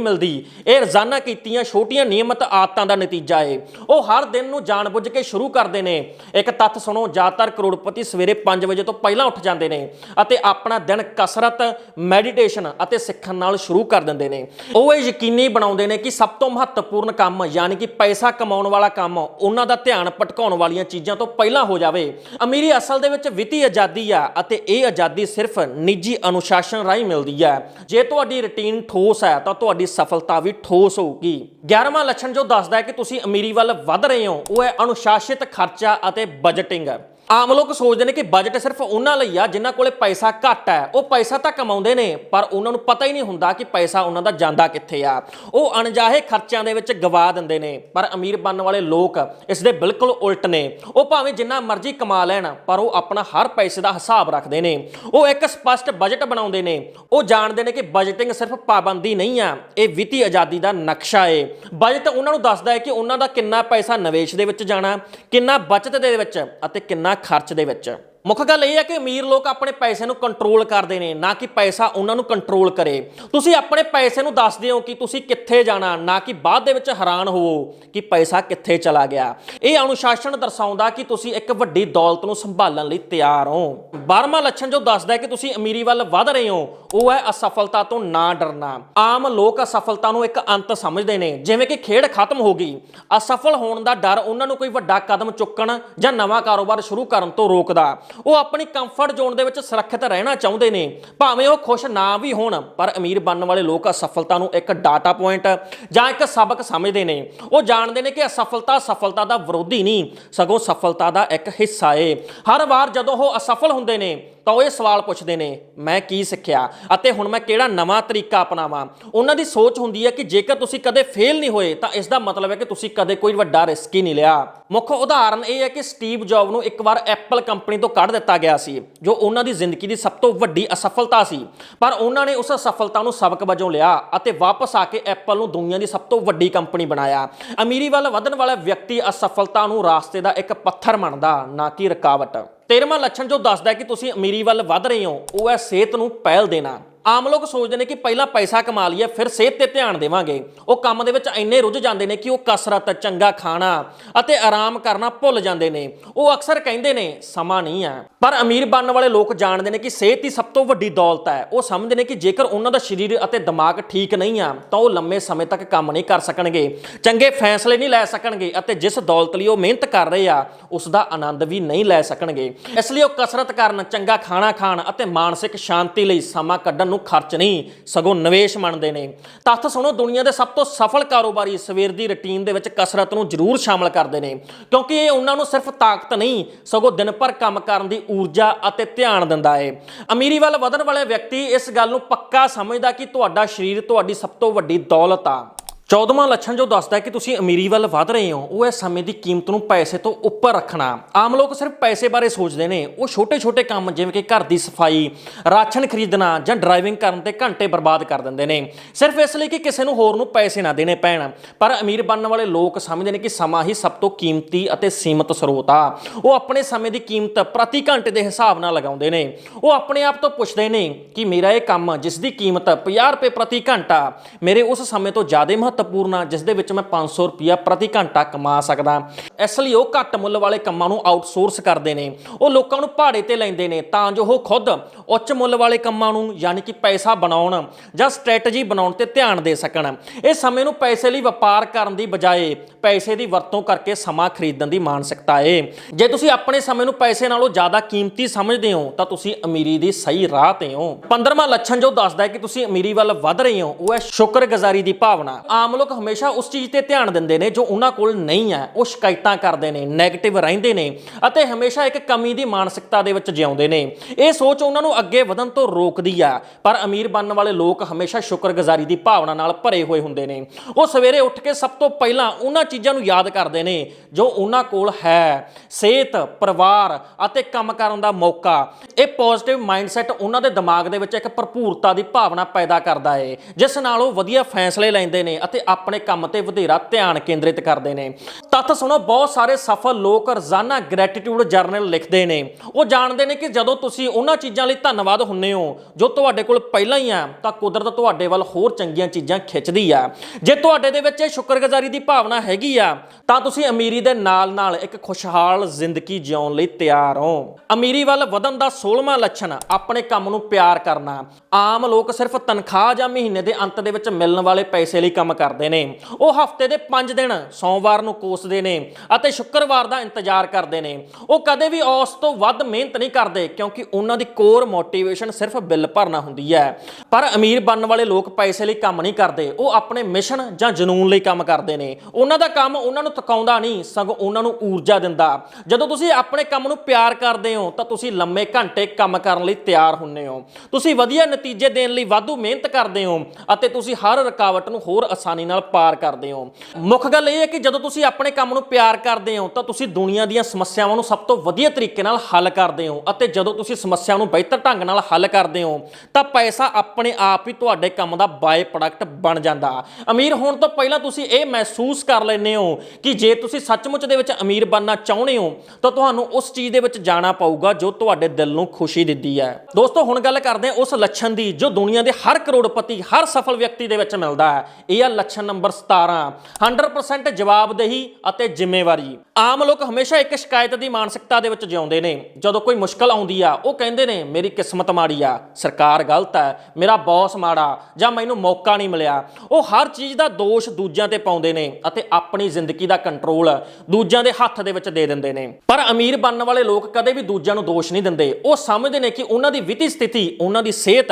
ਮਿਲਦੀ। ਇਹ ਰੋਜ਼ਾਨਾ ਕੀਤੀਆਂ ਛੋਟੀਆਂ ਨਿਯਮਤ ਆਦਤਾਂ ਦਾ ਨਤੀਜਾ ਏ। ਉਹ ਹਰ ਦਿਨ ਨੂੰ ਜਾਣਬੁੱਝ ਕੇ ਸ਼ੁਰੂ ਕਰਦੇ ਨੇ। ਇੱਕ ਤੱਥ ਸੁਣੋ, ਜ਼ਿਆਦਾਤਰ ਕਰੋੜਪਤੀ ਸਵੇਰੇ 5 ਵਜੇ ਤੋਂ ਪਹਿਲਾਂ ਉੱਠ ਜਾਂਦੇ ਨੇ ਅਤੇ ਆਪਣਾ ਦਿਨ ਕਸਰਤ, ਮੈਡੀਟੇਸ਼ਨ ਅਤੇ ਸਿੱਖਣ ਨਾਲ ਸ਼ੁਰੂ ਕਰ ਦਿੰਦੇ ਨੇ। ਉਹ ਇਹ ਯਕੀਨੀ ਬਣਾਉਂਦੇ ਨੇ ਕਿ ਸਭ ਤੋਂ ਮਹੱਤਵਪੂਰਨ ਕੰਮ, ਯਾਨੀ ਕਿ ਪੈਸਾ ਕਮਾਉਣ ਵਾਲਾ ਕੰਮ, ਉਹਨਾਂ ਦਾ ਧਿਆਨ ਭਟਕਾਉਣ ਵਾਲੀਆਂ ਚੀਜ਼ਾਂ ਤੋਂ ਪਹਿਲਾਂ ਹੋ ਜਾਵੇ। ਅਮੀਰੀ ਅਸਲ ਦੇ ਵਿੱਚ ਵਿੱਤੀ ਆਜ਼ਾਦੀ ਆ ਅਤੇ ਇਹ ਆਜ਼ਾਦੀ ਸਿਰਫ ਨਿੱਜੀ ਅਨੁਸ਼ਾਸਨ ਰਾਹੀਂ ਮਿਲਦੀ ਹੈ। ਜੇ ਤੁਹਾਡੀ ਰੁਟੀਨ ਠੋਸ ਹੈ, ਤਾਂ ਤੁਹਾਡੀ ਸਫਲਤਾ ਵੀ ਠੋਸ ਹੋਊਗੀ। 11ਵਾਂ ਲੱਛਣ ਜੋ ਦੱਸਦਾ ਹੈ ਕਿ ਤੁਸੀਂ ਅਮੀਰੀ ਵੱਲ ਵੱਧ ਰਹੇ ਹੋ, ਉਹ ਹੈ ਅਨੁਸ਼ਾਸਿਤ ਖਰਚਾ ਅਤੇ ਬਜਟਿੰਗ ਆਮ ਲੋਕ ਸੋਚਦੇ ਨੇ ਕਿ ਬਜਟ ਸਿਰਫ ਉਹਨਾਂ ਲਈ ਆ ਜਿਨ੍ਹਾਂ ਕੋਲੇ ਪੈਸਾ ਘੱਟ ਹੈ। ਉਹ ਪੈਸਾ ਤਾਂ ਕਮਾਉਂਦੇ ਨੇ, ਪਰ ਉਹਨਾਂ ਨੂੰ ਪਤਾ ਹੀ ਨਹੀਂ ਹੁੰਦਾ ਕਿ ਪੈਸਾ ਉਹਨਾਂ ਦਾ ਜਾਂਦਾ ਕਿੱਥੇ ਆ। ਉਹ ਅਣਜਾਹੇ ਖਰਚਿਆਂ ਦੇ ਵਿੱਚ ਗਵਾ ਦਿੰਦੇ ਨੇ, ਪਰ ਅਮੀਰ ਬਣਨ ਵਾਲੇ ਲੋਕ ਇਸ ਦੇ ਬਿਲਕੁਲ ਉਲਟ ਨੇ। ਉਹ ਭਾਵੇਂ ਜਿੰਨਾ ਮਰਜ਼ੀ ਕਮਾ ਲੈਣ, ਪਰ ਉਹ ਆਪਣਾ ਹਰ ਪੈਸੇ ਦਾ ਹਿਸਾਬ ਰੱਖਦੇ ਨੇ। ਉਹ ਇੱਕ ਸਪਸ਼ਟ ਬਜਟ ਬਣਾਉਂਦੇ ਨੇ। ਉਹ ਜਾਣਦੇ ਨੇ ਕਿ ਬਜਟਿੰਗ ਸਿਰਫ ਪਾਬੰਦੀ ਨਹੀਂ ਆ, ਇਹ ਵਿੱਤੀ ਆਜ਼ਾਦੀ ਦਾ ਨਕਸ਼ਾ ਏ। ਬਜਟ ਉਹਨਾਂ ਨੂੰ ਦੱਸਦਾ ਹੈ ਕਿ ਉਹਨਾਂ ਦਾ ਕਿੰਨਾ ਪੈਸਾ ਨਿਵੇਸ਼ ਦੇ ਵਿੱਚ ਜਾਣਾ, ਕਿੰਨਾ ਬਚਤ ਦੇ ਵਿੱਚ ਅਤੇ ਕਿੰਨਾ ਖਰਚ ਦੇ ਵਿੱਚ। ਮੁੱਖ ਗੱਲ ਇਹ ਹੈ ਕਿ ਅਮੀਰ ਲੋਕ ਆਪਣੇ ਪੈਸੇ ਨੂੰ ਕੰਟਰੋਲ ਕਰਦੇ ਨੇ, ਨਾ ਕਿ ਪੈਸਾ ਉਹਨਾਂ ਨੂੰ ਕੰਟਰੋਲ ਕਰੇ। ਤੁਸੀਂ ਆਪਣੇ ਪੈਸੇ ਨੂੰ ਦੱਸਦੇ ਹੋ ਕਿ ਤੁਸੀਂ ਕਿੱਥੇ ਜਾਣਾ, ਨਾ ਕਿ ਬਾਅਦ ਦੇ ਵਿੱਚ ਹੈਰਾਨ ਹੋਵੋ ਕਿ ਪੈਸਾ ਕਿੱਥੇ ਚਲਾ ਗਿਆ। ਇਹ ਅਨੁਸ਼ਾਸਨ ਦਰਸਾਉਂਦਾ ਕਿ ਤੁਸੀਂ ਇੱਕ ਵੱਡੀ ਦੌਲਤ ਨੂੰ ਸੰਭਾਲਣ ਲਈ ਤਿਆਰ ਹੋ। 12ਵਾਂ ਲੱਛਣ ਜੋ ਦੱਸਦਾ ਹੈ ਕਿ ਤੁਸੀਂ ਅਮੀਰੀ ਵੱਲ ਵਧ ਰਹੇ ਹੋ, ਉਹ ਹੈ ਅਸਫਲਤਾ ਤੋਂ ਨਾ ਡਰਨਾ। ਆਮ ਲੋਕ ਅਸਫਲਤਾ ਨੂੰ ਇੱਕ ਅੰਤ ਸਮਝਦੇ ਨੇ, ਜਿਵੇਂ ਕਿ ਖੇਡ ਖਤਮ ਹੋ ਗਈ। ਅਸਫਲ ਹੋਣ ਦਾ ਡਰ ਉਹਨਾਂ ਨੂੰ ਕੋਈ ਵੱਡਾ ਕਦਮ ਚੁੱਕਣ ਜਾਂ ਨਵਾਂ ਕਾਰੋਬਾਰ ਸ਼ੁਰੂ ਕਰਨ ਤੋਂ ਰੋਕਦਾ। ਉਹ ਆਪਣੀ ਕੰਫਰਟ ਜ਼ੋਨ ਦੇ ਵਿੱਚ ਸੁਰੱਖਿਅਤ ਰਹਿਣਾ ਚਾਹੁੰਦੇ ਨੇ। ਭਾਵੇਂ ਉਹ ਖੁਸ਼ ਨਾ ਵੀ ਹੋਣ, ਪਰ ਅਮੀਰ ਬਣਨ ਵਾਲੇ ਲੋਕ ਅਸਫਲਤਾ ਨੂੰ ਇੱਕ ਡਾਟਾ ਪੁਆਇੰਟ ਜਾਂ ਇੱਕ ਸਬਕ ਸਮਝਦੇ ਨੇ। ਉਹ ਜਾਣਦੇ ਨੇ ਕਿ ਅਸਫਲਤਾ ਸਫਲਤਾ ਦਾ ਵਿਰੋਧੀ ਨਹੀਂ, ਸਗੋਂ ਸਫਲਤਾ ਦਾ ਇੱਕ ਹਿੱਸਾ ਏ। ਹਰ ਵਾਰ ਜਦੋਂ ਉਹ ਅਸਫਲ ਹੁੰਦੇ ਨੇ ਤਾਂ ਉਹ ਇਹ ਸਵਾਲ ਪੁੱਛਦੇ ਨੇ, ਮੈਂ ਕੀ ਸਿੱਖਿਆ? ਅਤੇ ਹੁਣ ਮੈਂ ਕਿਹੜਾ ਨਵਾਂ ਤਰੀਕਾ ਅਪਣਾਵਾਂ? ਉਹਨਾਂ ਦੀ ਸੋਚ ਹੁੰਦੀ ਹੈ ਕਿ ਜੇਕਰ ਤੁਸੀਂ ਕਦੇ ਫੇਲ ਨਹੀਂ ਹੋਏ, ਤਾਂ ਇਸ ਦਾ ਮਤਲਬ ਹੈ ਕਿ ਤੁਸੀਂ ਕਦੇ ਕੋਈ ਵੱਡਾ ਰਿਸਕ ਹੀ ਨਹੀਂ ਲਿਆ। ਮੁੱਖ ਉਦਾਹਰਨ ਇਹ ਹੈ ਕਿ ਸਟੀਵ ਜੌਬ ਨੂੰ ਇੱਕ ਵਾਰ ਐਪਲ ਕੰਪਨੀ ਤੋਂ ਕੱਢ ਦਿੱਤਾ ਗਿਆ ਸੀ, ਜੋ ਉਹਨਾਂ ਦੀ ਜ਼ਿੰਦਗੀ ਦੀ ਸਭ ਤੋਂ ਵੱਡੀ ਅਸਫਲਤਾ ਸੀ। ਪਰ ਉਹਨਾਂ ਨੇ ਉਸ ਅਸਫਲਤਾ ਨੂੰ ਸਬਕ ਵਜੋਂ ਲਿਆ ਅਤੇ ਵਾਪਸ ਆ ਕੇ ਐਪਲ ਨੂੰ ਦੁਨੀਆ ਦੀ ਸਭ ਤੋਂ ਵੱਡੀ ਕੰਪਨੀ ਬਣਾਇਆ। ਅਮੀਰੀ ਵੱਲ ਵਧਣ ਵਾਲਾ ਵਿਅਕਤੀ ਅਸਫਲਤਾ ਨੂੰ ਰਾਸਤੇ ਦਾ ਇੱਕ ਪੱਥਰ ਮੰਨਦਾ, ਨਾ ਕਿ ਰੁਕਾਵਟ। ਤੇਰਵਾਂ ਲੱਛਣ ਜੋ ਦੱਸਦਾ ਕਿ ਤੁਸੀਂ ਅਮੀਰੀ ਵੱਲ ਵੱਧ ਰਹੇ ਹੋ, ਉਹ ਹੈ ਸਿਹਤ ਨੂੰ ਪਹਿਲ ਦੇਣਾ। ਆਮ ਲੋਕ ਸੋਚਦੇ ਨੇ ਕਿ ਪਹਿਲਾਂ ਪੈਸਾ ਕਮਾ ਲਈਏ, ਫਿਰ ਸਿਹਤ ਤੇ ਧਿਆਨ ਦੇਵਾਂਗੇ। ਉਹ ਕੰਮ ਦੇ ਵਿੱਚ ਇੰਨੇ ਰੁੱਝ ਜਾਂਦੇ ਨੇ ਕਿ ਉਹ ਕਸਰਤ, ਚੰਗਾ ਖਾਣਾ ਅਤੇ ਆਰਾਮ ਕਰਨਾ ਭੁੱਲ ਜਾਂਦੇ ਨੇ। ਉਹ ਅਕਸਰ ਕਹਿੰਦੇ ਨੇ, ਸਮਾਂ ਨਹੀਂ ਹੈ। ਪਰ ਅਮੀਰ ਬਣਨ ਵਾਲੇ ਲੋਕ ਜਾਣਦੇ ਨੇ ਕਿ ਸਿਹਤ ਹੀ ਸਭ ਤੋਂ ਵੱਡੀ ਦੌਲਤ ਹੈ। ਉਹ ਸਮਝਦੇ ਨੇ ਕਿ ਜੇਕਰ ਉਹਨਾਂ ਦਾ ਸਰੀਰ ਅਤੇ ਦਿਮਾਗ ਠੀਕ ਨਹੀਂ ਆ, ਤਾਂ ਉਹ ਲੰਮੇ ਸਮੇਂ ਤੱਕ ਕੰਮ ਨਹੀਂ ਕਰ ਸਕਣਗੇ। ਚੰਗੇ ਫੈਸਲੇ ਨਹੀਂ ਲੈ ਸਕਣਗੇ ਅਤੇ ਜਿਸ ਦੌਲਤ ਲਈ ਉਹ ਮਿਹਨਤ ਕਰ ਰਹੇ ਆ, ਉਸ ਦਾ ਆਨੰਦ ਵੀ ਨਹੀਂ ਲੈ ਸਕਣਗੇ। ਇਸ ਲਈ ਉਹ ਕਸਰਤ ਕਰਨ, ਚੰਗਾ ਖਾਣਾ ਖਾਣ ਅਤੇ ਮਾਨਸਿਕ ਸ਼ਾਂਤੀ ਲਈ ਸਮਾਂ ਕੱਢਣ ਨੂੰ ਖਰਚ ਨਹੀਂ, ਸਗੋਂ ਨਿਵੇਸ਼ ਮੰਨਦੇ ਨੇ। ਤੱਥ ਸੁਣੋ, ਦੁਨੀਆ ਦੇ ਸਭ ਤੋਂ ਸਫਲ ਕਾਰੋਬਾਰੀ ਸਵੇਰ ਦੀ ਰੁਟੀਨ ਦੇ ਵਿੱਚ ਕਸਰਤ ਨੂੰ ਜ਼ਰੂਰ ਸ਼ਾਮਲ ਕਰਦੇ ਨੇ। ਕਿਉਂਕਿ ਇਹ ਉਹਨਾਂ ਨੂੰ ਸਿਰਫ ਤਾਕਤ ਨਹੀਂ, ਸਗੋਂ ਦਿਨ ਭਰ ਕੰਮ ਕਰਨ ਦੀ ਊਰਜਾ ਅਤੇ ਧਿਆਨ ਦਿੰਦਾ ਹੈ ਅਮੀਰੀ ਵੱਲ ਵਧਣ ਵਾਲੇ ਵਿਅਕਤੀ ਇਸ ਗੱਲ ਨੂੰ ਪੱਕਾ ਸਮਝਦਾ ਕਿ ਤੁਹਾਡਾ ਸਰੀਰ ਤੁਹਾਡੀ ਸਭ ਤੋਂ ਵੱਡੀ ਦੌਲਤ ਆ। 14ਵਾਂ ਲੱਛਣ ਜੋ ਦੱਸਦਾ ਹੈ ਕਿ ਤੁਸੀਂ ਅਮੀਰੀ ਵੱਲ ਵਧ ਰਹੇ ਹੋ, ਉਹ ਹੈ ਸਮੇਂ ਦੀ ਕੀਮਤ ਨੂੰ ਪੈਸੇ ਤੋਂ ਉੱਪਰ ਰੱਖਣਾ। ਆਮ ਲੋਕ ਸਿਰਫ ਪੈਸੇ ਬਾਰੇ ਸੋਚਦੇ ਨੇ। ਉਹ ਛੋਟੇ-ਛੋਟੇ ਕੰਮ, ਜਿਵੇਂ ਕਿ ਘਰ ਦੀ ਸਫ਼ਾਈ, ਰਾਸ਼ਨ ਖਰੀਦਣਾ ਜਾਂ ਡਰਾਈਵਿੰਗ ਕਰਨ ਤੇ ਘੰਟੇ ਬਰਬਾਦ ਕਰ ਦਿੰਦੇ ਨੇ। ਸਿਰਫ ਇਸ ਲਈ ਕਿ ਕਿਸੇ ਨੂੰ ਹੋਰ ਨੂੰ ਪੈਸੇ ਨਾ ਦੇਣੇ ਪੈਣ। ਪਰ ਅਮੀਰ ਬਣਨ ਵਾਲੇ ਲੋਕ ਸਮਝਦੇ ਨੇ ਕਿ ਸਮਾਂ ਹੀ ਸਭ ਤੋਂ ਕੀਮਤੀ ਅਤੇ ਸੀਮਤ ਸਰੋਤ ਆ। ਉਹ ਆਪਣੇ ਸਮੇਂ ਦੀ ਕੀਮਤ ਪ੍ਰਤੀ ਘੰਟੇ ਦੇ ਹਿਸਾਬ ਨਾਲ ਲਗਾਉਂਦੇ ਨੇ। ਉਹ ਆਪਣੇ ਆਪ ਤੋਂ ਪੁੱਛਦੇ ਨੇ ਕਿ ਮੇਰਾ ਇਹ ਕੰਮ, ਜਿਸ ਦੀ ਕੀਮਤ 50 ਰੁਪਏ ਪ੍ਰਤੀ ਘੰਟਾ, ਮੇਰੇ ਉਸ ਸਮੇਂ ਤੋਂ ਜ਼ਿਆਦਾ ਮਹੱਤਵਪੂਰਨ ਆ ਜਿਸ ਦੇ ਵਿੱਚ ਮੈਂ 500 ਰੁਪਇਆ ਪ੍ਰਤੀ ਘੰਟਾ ਕਮਾ ਸਕਦਾ। ਇਸ ਲਈ ਉਹ ਘੱਟ ਮੁੱਲ ਵਾਲੇ ਕੰਮਾਂ ਨੂੰ ਆਊਟਸੋਰਸ ਕਰਦੇ ਨੇ। ਉਹ ਲੋਕਾਂ ਨੂੰ ਭਾੜੇ ਤੇ ਲੈਂਦੇ ਨੇ ਤਾਂ ਜੋ ਉਹ ਖੁਦ ਉੱਚ ਮੁੱਲ ਵਾਲੇ ਕੰਮਾਂ ਨੂੰ ਯਾਨੀ ਕਿ ਪੈਸਾ ਬਣਾਉਣ ਜਾਂ ਸਟ੍ਰੈਟਜੀ ਬਣਾਉਣ ਤੇ ਧਿਆਨ ਦੇ ਸਕਣ। ਇਹ ਸਮੇਂ ਨੂੰ ਪੈਸੇ ਲਈ ਵਪਾਰ ਕਰਨ ਦੀ ਬਜਾਏ ਪੈਸੇ ਦੀ ਵਰਤੋਂ ਕਰਕੇ ਸਮਾਂ ਖਰੀਦਣ ਦੀ ਮਾਨਸਿਕਤਾ ਏ। ਜੇ ਤੁਸੀਂ ਆਪਣੇ ਸਮੇਂ ਨੂੰ ਪੈਸੇ ਨਾਲੋਂ ਜ਼ਿਆਦਾ ਕੀਮਤੀ ਸਮਝਦੇ ਹੋ, ਤਾਂ ਤੁਸੀਂ ਅਮੀਰੀ ਦੀ ਸਹੀ ਰਾਹ ਤੇ ਹੋ। 15ਵਾਂ ਲੱਛਣ ਜੋ ਦੱਸਦਾ ਹੈ ਕਿ ਤੁਸੀਂ ਅਮੀਰੀ ਵੱਲ ਵਧ ਰਹੇ ਹੋ, ਉਹ ਹੈ ਸ਼ੁਕਰਗੁਜ਼ਾਰੀ ਦੀ ਭਾਵਨਾ। ਆਮ ਆਮ ਲੋਕ ਹਮੇਸ਼ਾ ਉਸ ਚੀਜ਼ ਤੇ ਧਿਆਨ ਦਿੰਦੇ ਨੇ ਜੋ ਉਹਨਾਂ ਕੋਲ ਨਹੀਂ ਹੈ। ਉਹ ਸ਼ਿਕਾਇਤਾਂ ਕਰਦੇ ਨੇ 네ਗੇਟਿਵ ਰਹਿੰਦੇ ਨੇ ਅਤੇ ਹਮੇਸ਼ਾ ਇੱਕ ਕਮੀ ਦੀ ਮਾਨਸਿਕਤਾ ਦੇ ਵਿੱਚ ਜਿਉਂਦੇ ਨੇ। ਇਹ ਸੋਚ ਉਹਨਾਂ ਨੂੰ ਅੱਗੇ ਵਧਣ ਤੋਂ ਰੋਕਦੀ ਆ। ਪਰ ਅਮੀਰ ਬਣਨ ਵਾਲੇ ਲੋਕ ਹਮੇਸ਼ਾ ਸ਼ੁਕਰਗੁਜ਼ਾਰੀ ਦੀ ਭਾਵਨਾ ਨਾਲ ਭਰੇ ਹੋਏ ਹੁੰਦੇ ਨੇ। ਉਹ ਸਵੇਰੇ ਉੱਠ ਕੇ ਸਭ ਤੋਂ ਪਹਿਲਾਂ ਉਹਨਾਂ ਚੀਜ਼ਾਂ ਨੂੰ ਯਾਦ ਕਰਦੇ ਨੇ ਜੋ ਉਹਨਾਂ ਕੋਲ ਹੈ। ਸਿਹਤ, ਪਰਿਵਾਰ ਅਤੇ ਕੰਮ ਕਰਨ ਦਾ ਮੌਕਾ। ਇਹ ਪੋਜ਼ਿਟਿਵ ਮਾਈਂਡਸੈਟ ਉਹਨਾਂ ਦੇ ਦਿਮਾਗ ਦੇ ਵਿੱਚ ਇੱਕ ਭਰਪੂਰਤਾ ਦੀ ਭਾਵਨਾ ਪੈਦਾ ਕਰਦਾ ਹੈ ਜਿਸ ਨਾਲ ਉਹ ਵਧੀਆ ਫੈਸਲੇ ਲੈਂਦੇ ਨੇ ਅਤੇ ਆਪਣੇ ਕੰਮ ਤੇ ਵਧੇਰਾ ਧਿਆਨ ਕੇਂਦਰਿਤ ਕਰਦੇ ਨੇ। ਤੱਥ ਸੁਣੋ, ਬਹੁਤ ਸਾਰੇ ਸਫਲ ਲੋਕ ਰੋਜ਼ਾਨਾ ਗ੍ਰੈਟੀਟਿਊਡ ਜਰਨਲ ਲਿਖਦੇ ਨੇ। ਉਹ ਜਾਣਦੇ ਨੇ ਕਿ ਜਦੋਂ ਤੁਸੀਂ ਉਹਨਾਂ ਚੀਜ਼ਾਂ ਲਈ ਧੰਨਵਾਦ ਹੁੰਨੇ ਹੋ, ਜੋ ਤੁਹਾਡੇ ਕੋਲ ਪਹਿਲਾਂ ਹੀ ਆ, ਤਾਂ ਕੁਦਰਤ ਤੁਹਾਡੇ ਵੱਲ ਹੋਰ ਚੰਗੀਆਂ ਚੀਜ਼ਾਂ ਖਿੱਚਦੀ ਆ। ਜੇ ਤੁਹਾਡੇ ਦੇ ਵਿੱਚ ਇਹ ਸ਼ੁਕਰਗੁਜ਼ਾਰੀ ਦੀ ਭਾਵਨਾ ਹੈਗੀ ਆ, ਤਾਂ ਤੁਸੀਂ ਅਮੀਰੀ ਦੇ ਨਾਲ-ਨਾਲ ਇੱਕ ਖੁਸ਼ਹਾਲ ਜ਼ਿੰਦਗੀ ਜਿਉਣ ਲਈ ਤਿਆਰ ਹੋ। ਅਮੀਰੀ ਵੱਲ ਵਧਣ ਦਾ 16ਵਾਂ ਲੱਛਣ, ਆਪਣੇ ਕੰਮ ਨੂੰ ਪਿਆਰ ਕਰਨਾ। ਆਮ ਲੋਕ ਸਿਰਫ ਤਨਖਾਹ ਜਾਂ ਮਹੀਨੇ ਦੇ ਅੰਤ ਦੇ ਵਿੱਚ ਮਿਲਣ ਵਾਲੇ ਪੈਸੇ ਲਈ ਕੰਮ ਕਰਦੇ ਨੇ। ਉਹ ਹਫ਼ਤੇ ਦੇ 5 ਦਿਨ ਸੋਮਵਾਰ ਨੂੰ ਕੋਸਦੇ ਨੇ ਅਤੇ ਸ਼ੁੱਕਰਵਾਰ ਦਾ ਇੰਤਜ਼ਾਰ ਕਰਦੇ ਨੇ। ਉਹ ਕਦੇ ਵੀ ਉਸ ਤੋਂ ਵੱਧ ਮਿਹਨਤ ਨਹੀਂ ਕਰਦੇ ਕਿਉਂਕਿ ਉਹਨਾਂ ਦੀ ਕੋਰ ਮੋਟੀਵੇਸ਼ਨ ਸਿਰਫ ਬਿੱਲ ਭਰਨਾ ਹੁੰਦੀ ਹੈ। ਪਰ ਅਮੀਰ ਬਣਨ ਵਾਲੇ ਲੋਕ ਪੈਸੇ ਲਈ ਕੰਮ ਨਹੀਂ ਕਰਦੇ। ਉਹ ਆਪਣੇ ਮਿਸ਼ਨ ਜਾਂ ਜਨੂਨ ਲਈ ਕੰਮ ਕਰਦੇ ਨੇ। ਉਹਨਾਂ ਦਾ ਕੰਮ ਉਹਨਾਂ ਨੂੰ ਥਕਾਉਂਦਾ ਨਹੀਂ, ਸਗੋਂ ਉਹਨਾਂ ਨੂੰ ਊਰਜਾ ਦਿੰਦਾ। ਜਦੋਂ ਤੁਸੀਂ ਆਪਣੇ ਕੰਮ ਨੂੰ ਪਿਆਰ ਕਰਦੇ ਹੋ, ਤਾਂ ਤੁਸੀਂ ਲੰਮੇ ਘੰਟੇ ਕੰਮ ਕਰਨ ਲਈ ਤਿਆਰ ਹੁੰਨੇ ਹੋ। ਤੁਸੀਂ ਵਧੀਆ ਨਤੀਜੇ ਦੇਣ ਲਈ ਵਾਧੂ ਮਿਹਨਤ ਕਰਦੇ ਹੋ ਅਤੇ ਤੁਸੀਂ ਹਰ ਰੁਕਾਵਟ ਨੂੰ ਹੋਰ ਆਸਾਨੀ ਨਾਲ ਪਾਰ ਕਰਦੇ ਹੋ। ਮੁੱਖ ਗੱਲ ਇਹ ਹੈ ਕਿ ਜਦੋਂ ਤੁਸੀਂ ਆਪਣੇ ਕੰਮ ਨੂੰ ਪਿਆਰ ਕਰਦੇ ਹੋ, ਤਾਂ ਤੁਸੀਂ ਦੁਨੀਆ ਦੀਆਂ ਸਮੱਸਿਆਵਾਂ ਨੂੰ ਸਭ ਤੋਂ ਵਧੀਆ ਤਰੀਕੇ ਨਾਲ ਹੱਲ ਕਰਦੇ ਹੋ ਅਤੇ ਜਦੋਂ ਤੁਸੀਂ ਸਮੱਸਿਆ ਨੂੰ ਬਿਹਤਰ ਢੰਗ ਨਾਲ ਹੱਲ ਕਰਦੇ ਹੋ, ਤਾਂ ਪੈਸਾ ਆਪਣੇ ਆਪ ਹੀ ਤੁਹਾਡੇ ਕੰਮ ਦਾ ਬਾਏ ਪ੍ਰੋਡਕਟ ਬਣ ਜਾਂਦਾ। ਅਮੀਰ ਹੋਣ ਤੋਂ ਪਹਿਲਾਂ ਤੁਸੀਂ ਇਹ ਮਹਿਸੂਸ ਕਰ ਲੈਂਦੇ ਹੋ ਕਿ ਜੇ ਤੁਸੀਂ ਸੱਚਮੁੱਚ ਦੇ ਵਿੱਚ ਅਮੀਰ ਬਣਨਾ ਚਾਹੁੰਦੇ ਹੋ, ਤਾਂ ਤੁਹਾਨੂੰ ਉਸ ਚੀਜ਼ ਦੇ ਵਿੱਚ ਜਾਣਾ ਪਊਗਾ ਜੋ ਤੁਹਾਡੇ ਦਿਲ ਨੂੰ ਖੁਸ਼ੀ ਦਿੰਦੀ ਹੈ। ਦੋਸਤੋ, ਹੁਣ ਗੱਲ ਕਰਦੇ ਹਾਂ ਉਸ ਲੱਛਣ ਦੀ ਜੋ ਦੁਨੀਆ ਦੇ ਹਰ ਕਰੋੜਪਤੀ, ਹਰ ਸਫਲ ਵਿਅਕਤੀ ਦੇ ਵਿੱਚ ਮਿਲਦਾ ਹੈ। ਇਹ ਆ ਲੱਛਣ ਨੰਬਰ 17 100% ਜਵਾਬਦੇਹੀ ਅਤੇ ਜ਼ਿੰਮੇਵਾਰੀ। ਆਮ ਲੋਕ ਹਮੇਸ਼ਾ ਇੱਕ ਸ਼ਿਕਾਇਤ ਦੀ ਮਾਨਸਿਕਤਾ ਦੇ ਵਿੱਚ ਜਿਉਂਦੇ ਨੇ। ਜਦੋਂ ਕੋਈ ਮੁਸ਼ਕਲ ਆਉਂਦੀ ਆ, ਉਹ ਕਹਿੰਦੇ ਨੇ, ਮੇਰੀ ਕਿਸਮਤ ਮਾੜੀ ਆ, ਸਰਕਾਰ ਗਲਤ ਹੈ ਮੇਰਾ ਬੌਸ ਮਾੜਾ, ਜਾਂ ਮੈਨੂੰ ਮੌਕਾ ਨਹੀਂ ਮਿਲਿਆ। ਉਹ ਹਰ ਚੀਜ਼ ਦਾ ਦੋਸ਼ ਦੂਜਿਆਂ ਤੇ ਪਾਉਂਦੇ ਨੇ ਅਤੇ ਆਪਣੀ ਜ਼ਿੰਦਗੀ ਦਾ ਕੰਟਰੋਲ ਦੂਜਿਆਂ ਦੇ ਹੱਥ ਦੇ ਵਿੱਚ ਦੇ ਦਿੰਦੇ ਨੇ। ਪਰ ਅਮੀਰ ਬਣਨ ਵਾਲੇ ਲੋਕ ਕਦੇ ਵੀ ਦੂਜਿਆਂ ਨੂੰ ਦੋਸ਼ ਨਹੀਂ ਦਿੰਦੇ। ਉਹ ਸਮਝਦੇ ਨੇ ਕਿ ਉਹਨਾਂ ਦੀ ਵਿੱਤੀ ਸਥਿਤੀ, ਉਹਨਾਂ ਦੀ ਸਿਹਤ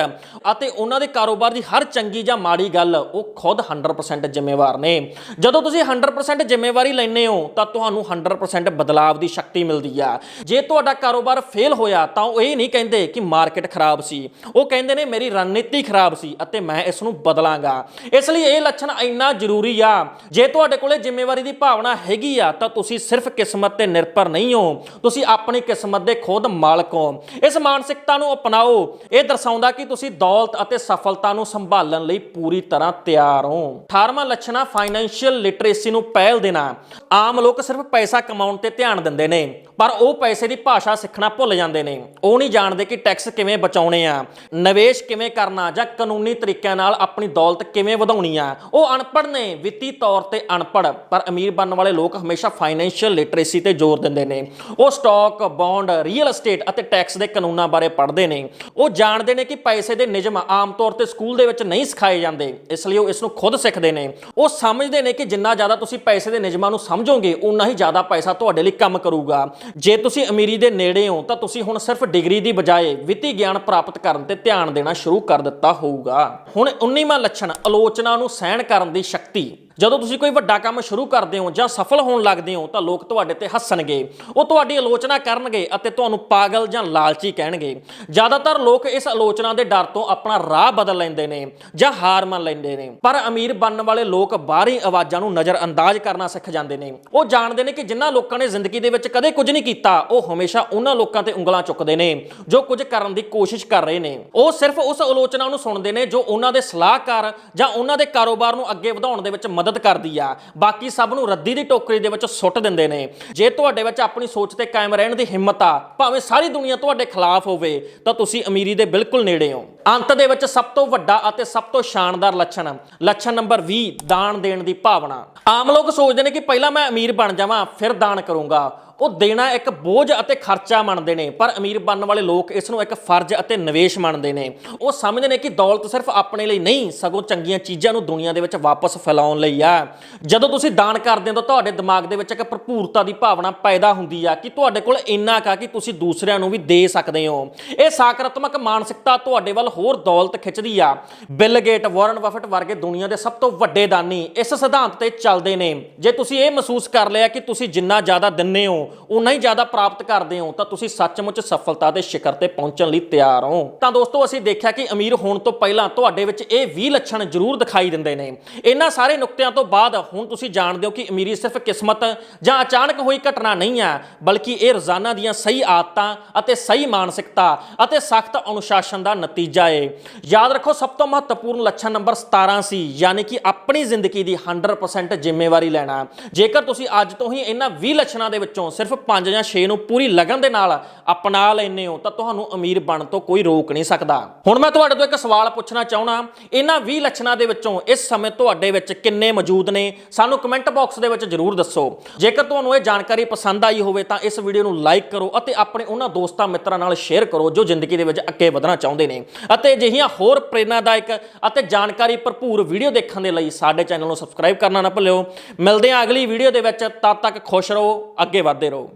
ਅਤੇ ਉਹਨਾਂ ਦੇ ਕਾਰੋਬਾਰ ਦੀ ਹਰ ਚੰਗੀ ਜਾਂ ਮਾੜੀ ਗੱਲ, ਉਹ ਖੁਦ 100% ਜ਼ਿੰਮੇਵਾਰ ਨੇ। ਜਦੋਂ ਤੁਸੀਂ 100% ਜ਼ਿੰਮੇਵਾਰੀ ਲੈਂਦੇ ਹੋ, ਤਾਂ ਤੁਹਾਨੂੰ 100% ਬਦਲਾਵ ਦੀ ਸ਼ਕਤੀ ਮਿਲਦੀ ਆ। ਜੇ ਤੁਹਾਡਾ ਕਾਰੋਬਾਰ ਫੇਲ ਹੋਇਆ, ਤਾਂ ਉਹ ਇਹ ਨਹੀਂ ਕਹਿੰਦੇ ਕਿ ਮਾਰਕੀਟ ਖਰਾਬ ਸੀ। ਉਹ ਕਹਿੰਦੇ ਨੇ, ਮੇਰੀ ਰਣਨੀਤੀ ਖਰਾਬ ਸੀ ਅਤੇ ਮੈਂ ਇਸ ਨੂੰ ਬਦਲਾਂਗਾ। ਇਸ ਲਈ ਇਹ ਲੱਛਣ ਇੰਨਾ ਜ਼ਰੂਰੀ ਆ। ਜੇ ਤੁਹਾਡੇ ਕੋਲੇ ਜ਼ਿੰਮੇਵਾਰੀ ਦੀ ਭਾਵਨਾ ਹੈਗੀ ਆ, ਤਾਂ ਤੁਸੀਂ ਸਿਰਫ ਕਿਸਮਤ ਤੇ ਨਿਰਭਰ ਨਹੀਂ ਹੋ। ਤੁਸੀਂ ਆਪਣੀ ਕਿਸਮਤ ਦੇ ਖੁਦ ਮਾਲਕ ਹੋ। ਇਸ ਮਾਨਸਿਕਤਾ ਨੂੰ ਅਪਣਾਓ। ਇਹ ਦਰਸਾਉਂਦਾ ਕਿ ਤੁਸੀਂ ਦੌਲਤ ਅਤੇ ਸਫਲਤਾ ਨੂੰ ਸੰਭਾਲਣ ਲਈ ਪੂਰੀ ਤਰ੍ਹਾਂ ਤਿਆਰ ਹੋ। 18ਵਾਂ ਲੱਛਣ ਫਾਈਨੈਂਸ਼ੀਅਲ ਲਿਟਰੇਸੀ ਨੂੰ ਪਹਿਲ ਦੇਣਾ। ਆਮ ਲੋਕ ਸਿਰਫ ਪੈਸਾ ਕਮਾਉਣ ਤੇ ਧਿਆਨ ਦਿੰਦੇ ਨੇ। ਪਰ ਉਹ ਪੈਸੇ ਦੀ ਭਾਸ਼ਾ ਸਿੱਖਣਾ ਭੁੱਲ ਜਾਂਦੇ ਨੇ। ਉਹ ਨਹੀਂ ਜਾਣਦੇ ਕਿ ਟੈਕਸ ਕਿਵੇਂ ਬਚਾਉਣੇ ਆ, ਨਿਵੇਸ਼ ਕਿਵੇਂ ਕਰਨਾ ਜਾਂ ਕਾਨੂੰਨੀ ਤਰੀਕਿਆਂ ਨਾਲ ਆਪਣੀ ਦੌਲਤ ਕਿਵੇਂ ਵਧਾਉਣੀ ਆ। ਉਹ ਅਨਪੜ੍ਹ ਨੇ, ਵਿੱਤੀ ਤੌਰ ਤੇ ਅਨਪੜ੍ਹ। ਪਰ ਅਮੀਰ ਬਣਨ ਵਾਲੇ ਲੋਕ ਹਮੇਸ਼ਾ ਫਾਈਨੈਂਸ਼ੀਅਲ ਲਿਟਰੇਸੀ ਤੇ ਜ਼ੋਰ ਦਿੰਦੇ ਨੇ। ਉਹ ਸਟਾਕ ਬੌਂਡ ਰੀਅਲ ਏਸਟੇਟ ਅਤੇ ਟੈਕਸ ਦੇ ਕਾਨੂੰਨਾਂ ਬਾਰੇ ਪੜ੍ਹਦੇ ਨੇ। ਉਹ ਜਾਣਦੇ ਨੇ ਕਿ ਪੈਸੇ ਦੇ ਨਿਯਮ ਆਮ ਤੌਰ ਤੇ ਸਕੂਲ ਦੇ ਵਿੱਚ ਨਹੀਂ ਸਿਖਾਏ ਜਾਂਦੇ, ਇਸ ਲਈ ਉਹ ਇਸ ਨੂੰ ਖੁਦ ਸਿੱਖਦੇ ਨੇ। ਉਹ ਸਮਝਦੇ ਨੇ ਕਿ ਜਿੰਨਾ ਜ਼ਿਆਦਾ ਤੁਸੀਂ ਪੈਸੇ ਦੇ ਨਿਯਮਾਂ ਨੂੰ ਸਮਝੋਗੇ ਉਨਾ ਹੀ ਜ਼ਿਆਦਾ ਪੈਸਾ ਤੁਹਾਡੇ ਲਈ ਕੰਮ ਕਰੂਗਾ। ਜੇ ਤੁਸੀਂ ਅਮੀਰੀ ਦੇ ਨੇੜੇ ਹੋ, ਤਾਂ ਤੁਸੀਂ ਹੁਣ ਸਿਰਫ ਡਿਗਰੀ ਦੀ ਬਜਾਏ ਵਿੱਤੀ ਗਿਆਨ ਪ੍ਰਾਪਤ ਕਰਨ ਤੇ ਧਿਆਨ ਦੇਣਾ ਸ਼ੁਰੂ ਕਰ ਦਿੱਤਾ ਹੋਊਗਾ। ਹੁਣ 19ਵਾਂ ਲੱਛਣ, ਆਲੋਚਨਾ ਨੂੰ ਸਹਿਣ ਕਰਨ ਦੀ ਸ਼ਕਤੀ। ਜਦੋਂ ਤੁਸੀਂ ਕੋਈ ਵੱਡਾ ਕੰਮ ਸ਼ੁਰੂ ਕਰਦੇ ਹੋ ਜਾਂ ਸਫਲ ਹੋਣ ਲੱਗਦੇ ਹੋ ਤਾਂ ਲੋਕ ਤੁਹਾਡੇ ਤੇ ਹੱਸਣਗੇ। ਉਹ ਤੁਹਾਡੀ ਆਲੋਚਨਾ ਕਰਨਗੇ ਅਤੇ ਤੁਹਾਨੂੰ ਪਾਗਲ ਜਾਂ ਲਾਲਚੀ ਕਹਿਣਗੇ। ਜ਼ਿਆਦਾਤਰ ਲੋਕ ਇਸ ਆਲੋਚਨਾ ਦੇ ਡਰ ਤੋਂ ਆਪਣਾ ਰਾਹ ਬਦਲ ਲੈਂਦੇ ਨੇ ਜਾਂ ਹਾਰ ਮੰਨ ਲੈਂਦੇ ਨੇ। ਪਰ ਅਮੀਰ ਬਣਨ ਵਾਲੇ ਲੋਕ ਬਾਹਰੀ ਆਵਾਜ਼ਾਂ ਨੂੰ ਨਜ਼ਰ ਅੰਦਾਜ਼ ਕਰਨਾ ਸਿੱਖ ਜਾਂਦੇ ਨੇ। ਉਹ ਜਾਣਦੇ ਨੇ ਕਿ ਜਿਨ੍ਹਾਂ ਲੋਕਾਂ ਨੇ ਜ਼ਿੰਦਗੀ ਦੇ ਵਿੱਚ ਕਦੇ ਕੁਝ ਨਹੀਂ ਕੀਤਾ, ਉਹ ਹਮੇਸ਼ਾ ਉਹਨਾਂ ਲੋਕਾਂ ਤੇ ਉਂਗਲਾਂ ਚੁੱਕਦੇ ਨੇ, ਜੋ ਕੁਝ ਕਰਨ ਦੀ ਕੋਸ਼ਿਸ਼ ਕਰ ਰਹੇ ਨੇ। ਉਹ ਸਿਰਫ ਉਸ ਆਲੋਚਨਾ ਨੂੰ ਸੁਣਦੇ ਨੇ ਜੋ ਉਹਨਾਂ ਦੇ ਸਲਾਹਕਾਰ ਜਾਂ ਉਹਨਾਂ ਦੇ ਕਾਰੋਬਾਰ ਨੂੰ ਅੱਗੇ ਵਧਾਉਣ ਦੇ ਵਿੱਚ ਮਦਦ ਕਰਦੀ ਆ। ਬਾਕੀ ਸਭ ਨੂੰ ਰੱਦੀ ਦੀ ਟੋਕਰੀ ਦੇ ਵਿੱਚ ਸੁੱਟ ਦਿੰਦੇ ਨੇ। ਜੇ ਤੁਹਾਡੇ ਵਿੱਚ ਆਪਣੀ ਸੋਚ ਤੇ ਕਾਇਮ ਰਹਿਣ ਦੀ ਹਿੰਮਤ ਆ, ਭਾਵੇਂ ਸਾਰੀ ਦੁਨੀਆ ਤੁਹਾਡੇ ਖਿਲਾਫ ਹੋਵੇ, ਤਾਂ ਤੁਸੀਂ ਅਮੀਰੀ ਦੇ ਬਿਲਕੁਲ ਨੇੜੇ ਹੋ। ਅੰਤ ਦੇ ਵਿੱਚ ਸਭ ਤੋਂ ਵੱਡਾ ਅਤੇ ਸਭ ਤੋਂ ਸ਼ਾਨਦਾਰ ਲੱਛਣ ਲੱਛਣ ਨੰਬਰ 20 ਦਾਨ ਦੇਣ ਦੀ ਭਾਵਨਾ। ਆਮ ਲੋਕ ਸੋਚਦੇ ਨੇ ਕਿ ਪਹਿਲਾਂ ਮੈਂ ਅਮੀਰ ਬਣ ਜਾਵਾਂ, ਫਿਰ ਦਾਨ ਕਰੂੰਗਾ। ਉਹ ਦੇਣਾ ਇੱਕ ਬੋਝ ਅਤੇ ਖਰਚਾ ਮੰਨਦੇ ਨੇ, ਪਰ ਅਮੀਰ ਬਣਨ ਵਾਲੇ ਲੋਕ ਇਸ ਨੂੰ ਇੱਕ ਫਰਜ਼ ਅਤੇ ਨਿਵੇਸ਼ ਮੰਨਦੇ ਨੇ। ਉਹ ਸਮਝਦੇ ਨੇ ਕਿ ਦੌਲਤ ਸਿਰਫ ਆਪਣੇ ਲਈ ਨਹੀਂ, ਸਗੋਂ ਚੰਗੀਆਂ ਚੀਜ਼ਾਂ ਨੂੰ ਦੁਨੀਆ ਦੇ ਵਿੱਚ ਵਾਪਸ ਫੈਲਾਉਣ ਲਈ ਆ। ਜਦੋਂ ਤੁਸੀਂ ਦਾਨ ਕਰਦੇ ਹੋ, ਤਾਂ ਤੁਹਾਡੇ ਦਿਮਾਗ ਦੇ ਵਿੱਚ ਇੱਕ ਭਰਪੂਰਤਾ ਦੀ ਭਾਵਨਾ ਪੈਦਾ ਹੁੰਦੀ ਆ ਕਿ ਤੁਹਾਡੇ ਕੋਲ ਇੰਨਾ ਕਾ ਕਿ ਤੁਸੀਂ ਦੂਸਰਿਆਂ ਨੂੰ ਵੀ ਦੇ ਸਕਦੇ ਹੋ। ਇਹ ਸਕਾਰਾਤਮਕ ਮਾਨਸਿਕਤਾ ਤੁਹਾਡੇ ਵੱਲ ਹੋਰ ਦੌਲਤ ਖਿੱਚਦੀ ਆ। ਬਿਲ ਗੇਟ, ਵਾਰਨ ਬਫਟ ਵਰਗੇ ਦੁਨੀਆ ਦੇ ਸਭ ਤੋਂ ਵੱਡੇ ਦਾਨੀ ਇਸ ਸਿਧਾਂਤ ਤੇ ਚੱਲਦੇ ਨੇ। ਜੇ ਤੁਸੀਂ ਇਹ ਮਹਿਸੂਸ ਕਰ ਲਿਆ ਕਿ ਤੁਸੀਂ ਜਿੰਨਾ ਜ਼ਿਆਦਾ ਦਿੰਦੇ ਹੋ ਉਨਾ ਹੀ ਜ਼ਿਆਦਾ ਪ੍ਰਾਪਤ ਕਰਦੇ ਹੋ ਤਾਂ ਤੁਸੀਂ ਸੱਚਮੁੱਚ ਸਫਲਤਾ ਦੇ ਸ਼ਿਖਰ ਤੇ ਪਹੁੰਚਣ ਲਈ ਤਿਆਰ ਹੋ। ਤਾਂ ਦੋਸਤੋ, ਅਸੀਂ ਦੇਖਿਆ ਕਿ ਅਮੀਰ ਹੋਣ ਤੋਂ ਪਹਿਲਾਂ ਤੁਹਾਡੇ ਵਿੱਚ ਇਹ 20 ਲੱਛਣ ਜ਼ਰੂਰ ਦਿਖਾਈ ਦਿੰਦੇ ਨੇ। ਇਹਨਾਂ ਸਾਰੇ ਨੁਕਤਿਆਂ ਤੋਂ ਬਾਅਦ ਹੁਣ ਤੁਸੀਂ ਜਾਣਦੇ ਹੋ ਕਿ ਅਮੀਰੀ ਸਿਰਫ ਕਿਸਮਤ ਜਾਂ ਅਚਾਨਕ ਹੋਈ ਘਟਨਾ ਨਹੀਂ ਹੈ, ਬਲਕਿ ਇਹ ਰੋਜ਼ਾਨਾ ਦੀਆਂ ਸਹੀ ਆਦਤਾਂ ਅਤੇ ਸਹੀ ਮਾਨਸਿਕਤਾ ਅਤੇ ਸਖਤ ਅਨੁਸ਼ਾਸਨ ਦਾ ਨਤੀਜਾ ਏ। ਯਾਦ ਰੱਖੋ, ਸਭ ਤੋਂ ਮਹੱਤਵਪੂਰਨ ਲੱਛਣ ਨੰਬਰ 17 ਸੀ, ਯਾਨੀ ਕਿ ਆਪਣੀ ਜ਼ਿੰਦਗੀ ਦੀ 100% ਜ਼ਿੰਮੇਵਾਰੀ ਲੈਣਾ। ਜੇਕਰ ਤੁਸੀਂ ਅੱਜ ਤੋਂ ਹੀ ਇਹਨਾਂ 20 ਲੱਛਣਾਂ ਦੇ ਵਿੱਚੋਂ ਸਿਰਫ 5 ਜਾਂ 6 ਨੂੰ ਪੂਰੀ ਲਗਨ ਦੇ ਨਾਲ ਅਪਣਾ ਲੈਂਦੇ ਹੋ, ਤਾਂ ਤੁਹਾਨੂੰ ਅਮੀਰ ਬਣਨ ਤੋਂ ਕੋਈ ਰੋਕ ਨਹੀਂ ਸਕਦਾ। ਹੁਣ ਮੈਂ ਤੁਹਾਡੇ ਤੋਂ ਇੱਕ ਸਵਾਲ ਪੁੱਛਣਾ ਚਾਹਣਾ ਇਹਨਾਂ 20 ਲੱਛਣਾਂ ਦੇ ਵਿੱਚੋਂ ਇਸ ਸਮੇਂ ਤੁਹਾਡੇ ਵਿੱਚ ਕਿੰਨੇ ਮੌਜੂਦ ਨੇ? ਸਾਨੂੰ ਕਮੈਂਟ ਬਾਕਸ ਦੇ ਵਿੱਚ ਜਰੂਰ ਦੱਸੋ। ਜੇਕਰ ਤੁਹਾਨੂੰ ਇਹ ਜਾਣਕਾਰੀ ਪਸੰਦ ਆਈ ਹੋਵੇ, ਤਾਂ ਇਸ ਵੀਡੀਓ ਨੂੰ ਲਾਈਕ ਕਰੋ ਅਤੇ ਆਪਣੇ ਉਹਨਾਂ ਦੋਸਤਾਂ ਮਿੱਤਰਾਂ ਨਾਲ ਸ਼ੇਅਰ ਕਰੋ ਜੋ ਜ਼ਿੰਦਗੀ ਦੇ ਵਿੱਚ ਅੱਗੇ ਵਧਣਾ ਚਾਹੁੰਦੇ ਨੇ। ਅਤੇ ਅਜਿਹੀਆਂ ਹੋਰ ਪ੍ਰੇਰਨਾਦਾਇਕ ਅਤੇ ਜਾਣਕਾਰੀ ਭਰਪੂਰ ਵੀਡੀਓ ਦੇਖਣ ਦੇ ਲਈ ਸਾਡੇ ਚੈਨਲ ਨੂੰ ਸਬਸਕ੍ਰਾਈਬ ਕਰਨਾ ਨਾ ਭੁੱਲਿਓ। ਮਿਲਦੇ ਹਾਂ ਅਗਲੀ ਵੀਡੀਓ ਦੇ ਵਿੱਚ, ਤਦ ਤੱਕ ਖੁਸ਼ ਰਹੋ, ਅੱਗੇ ਵਧਦੇ ਰਹੋ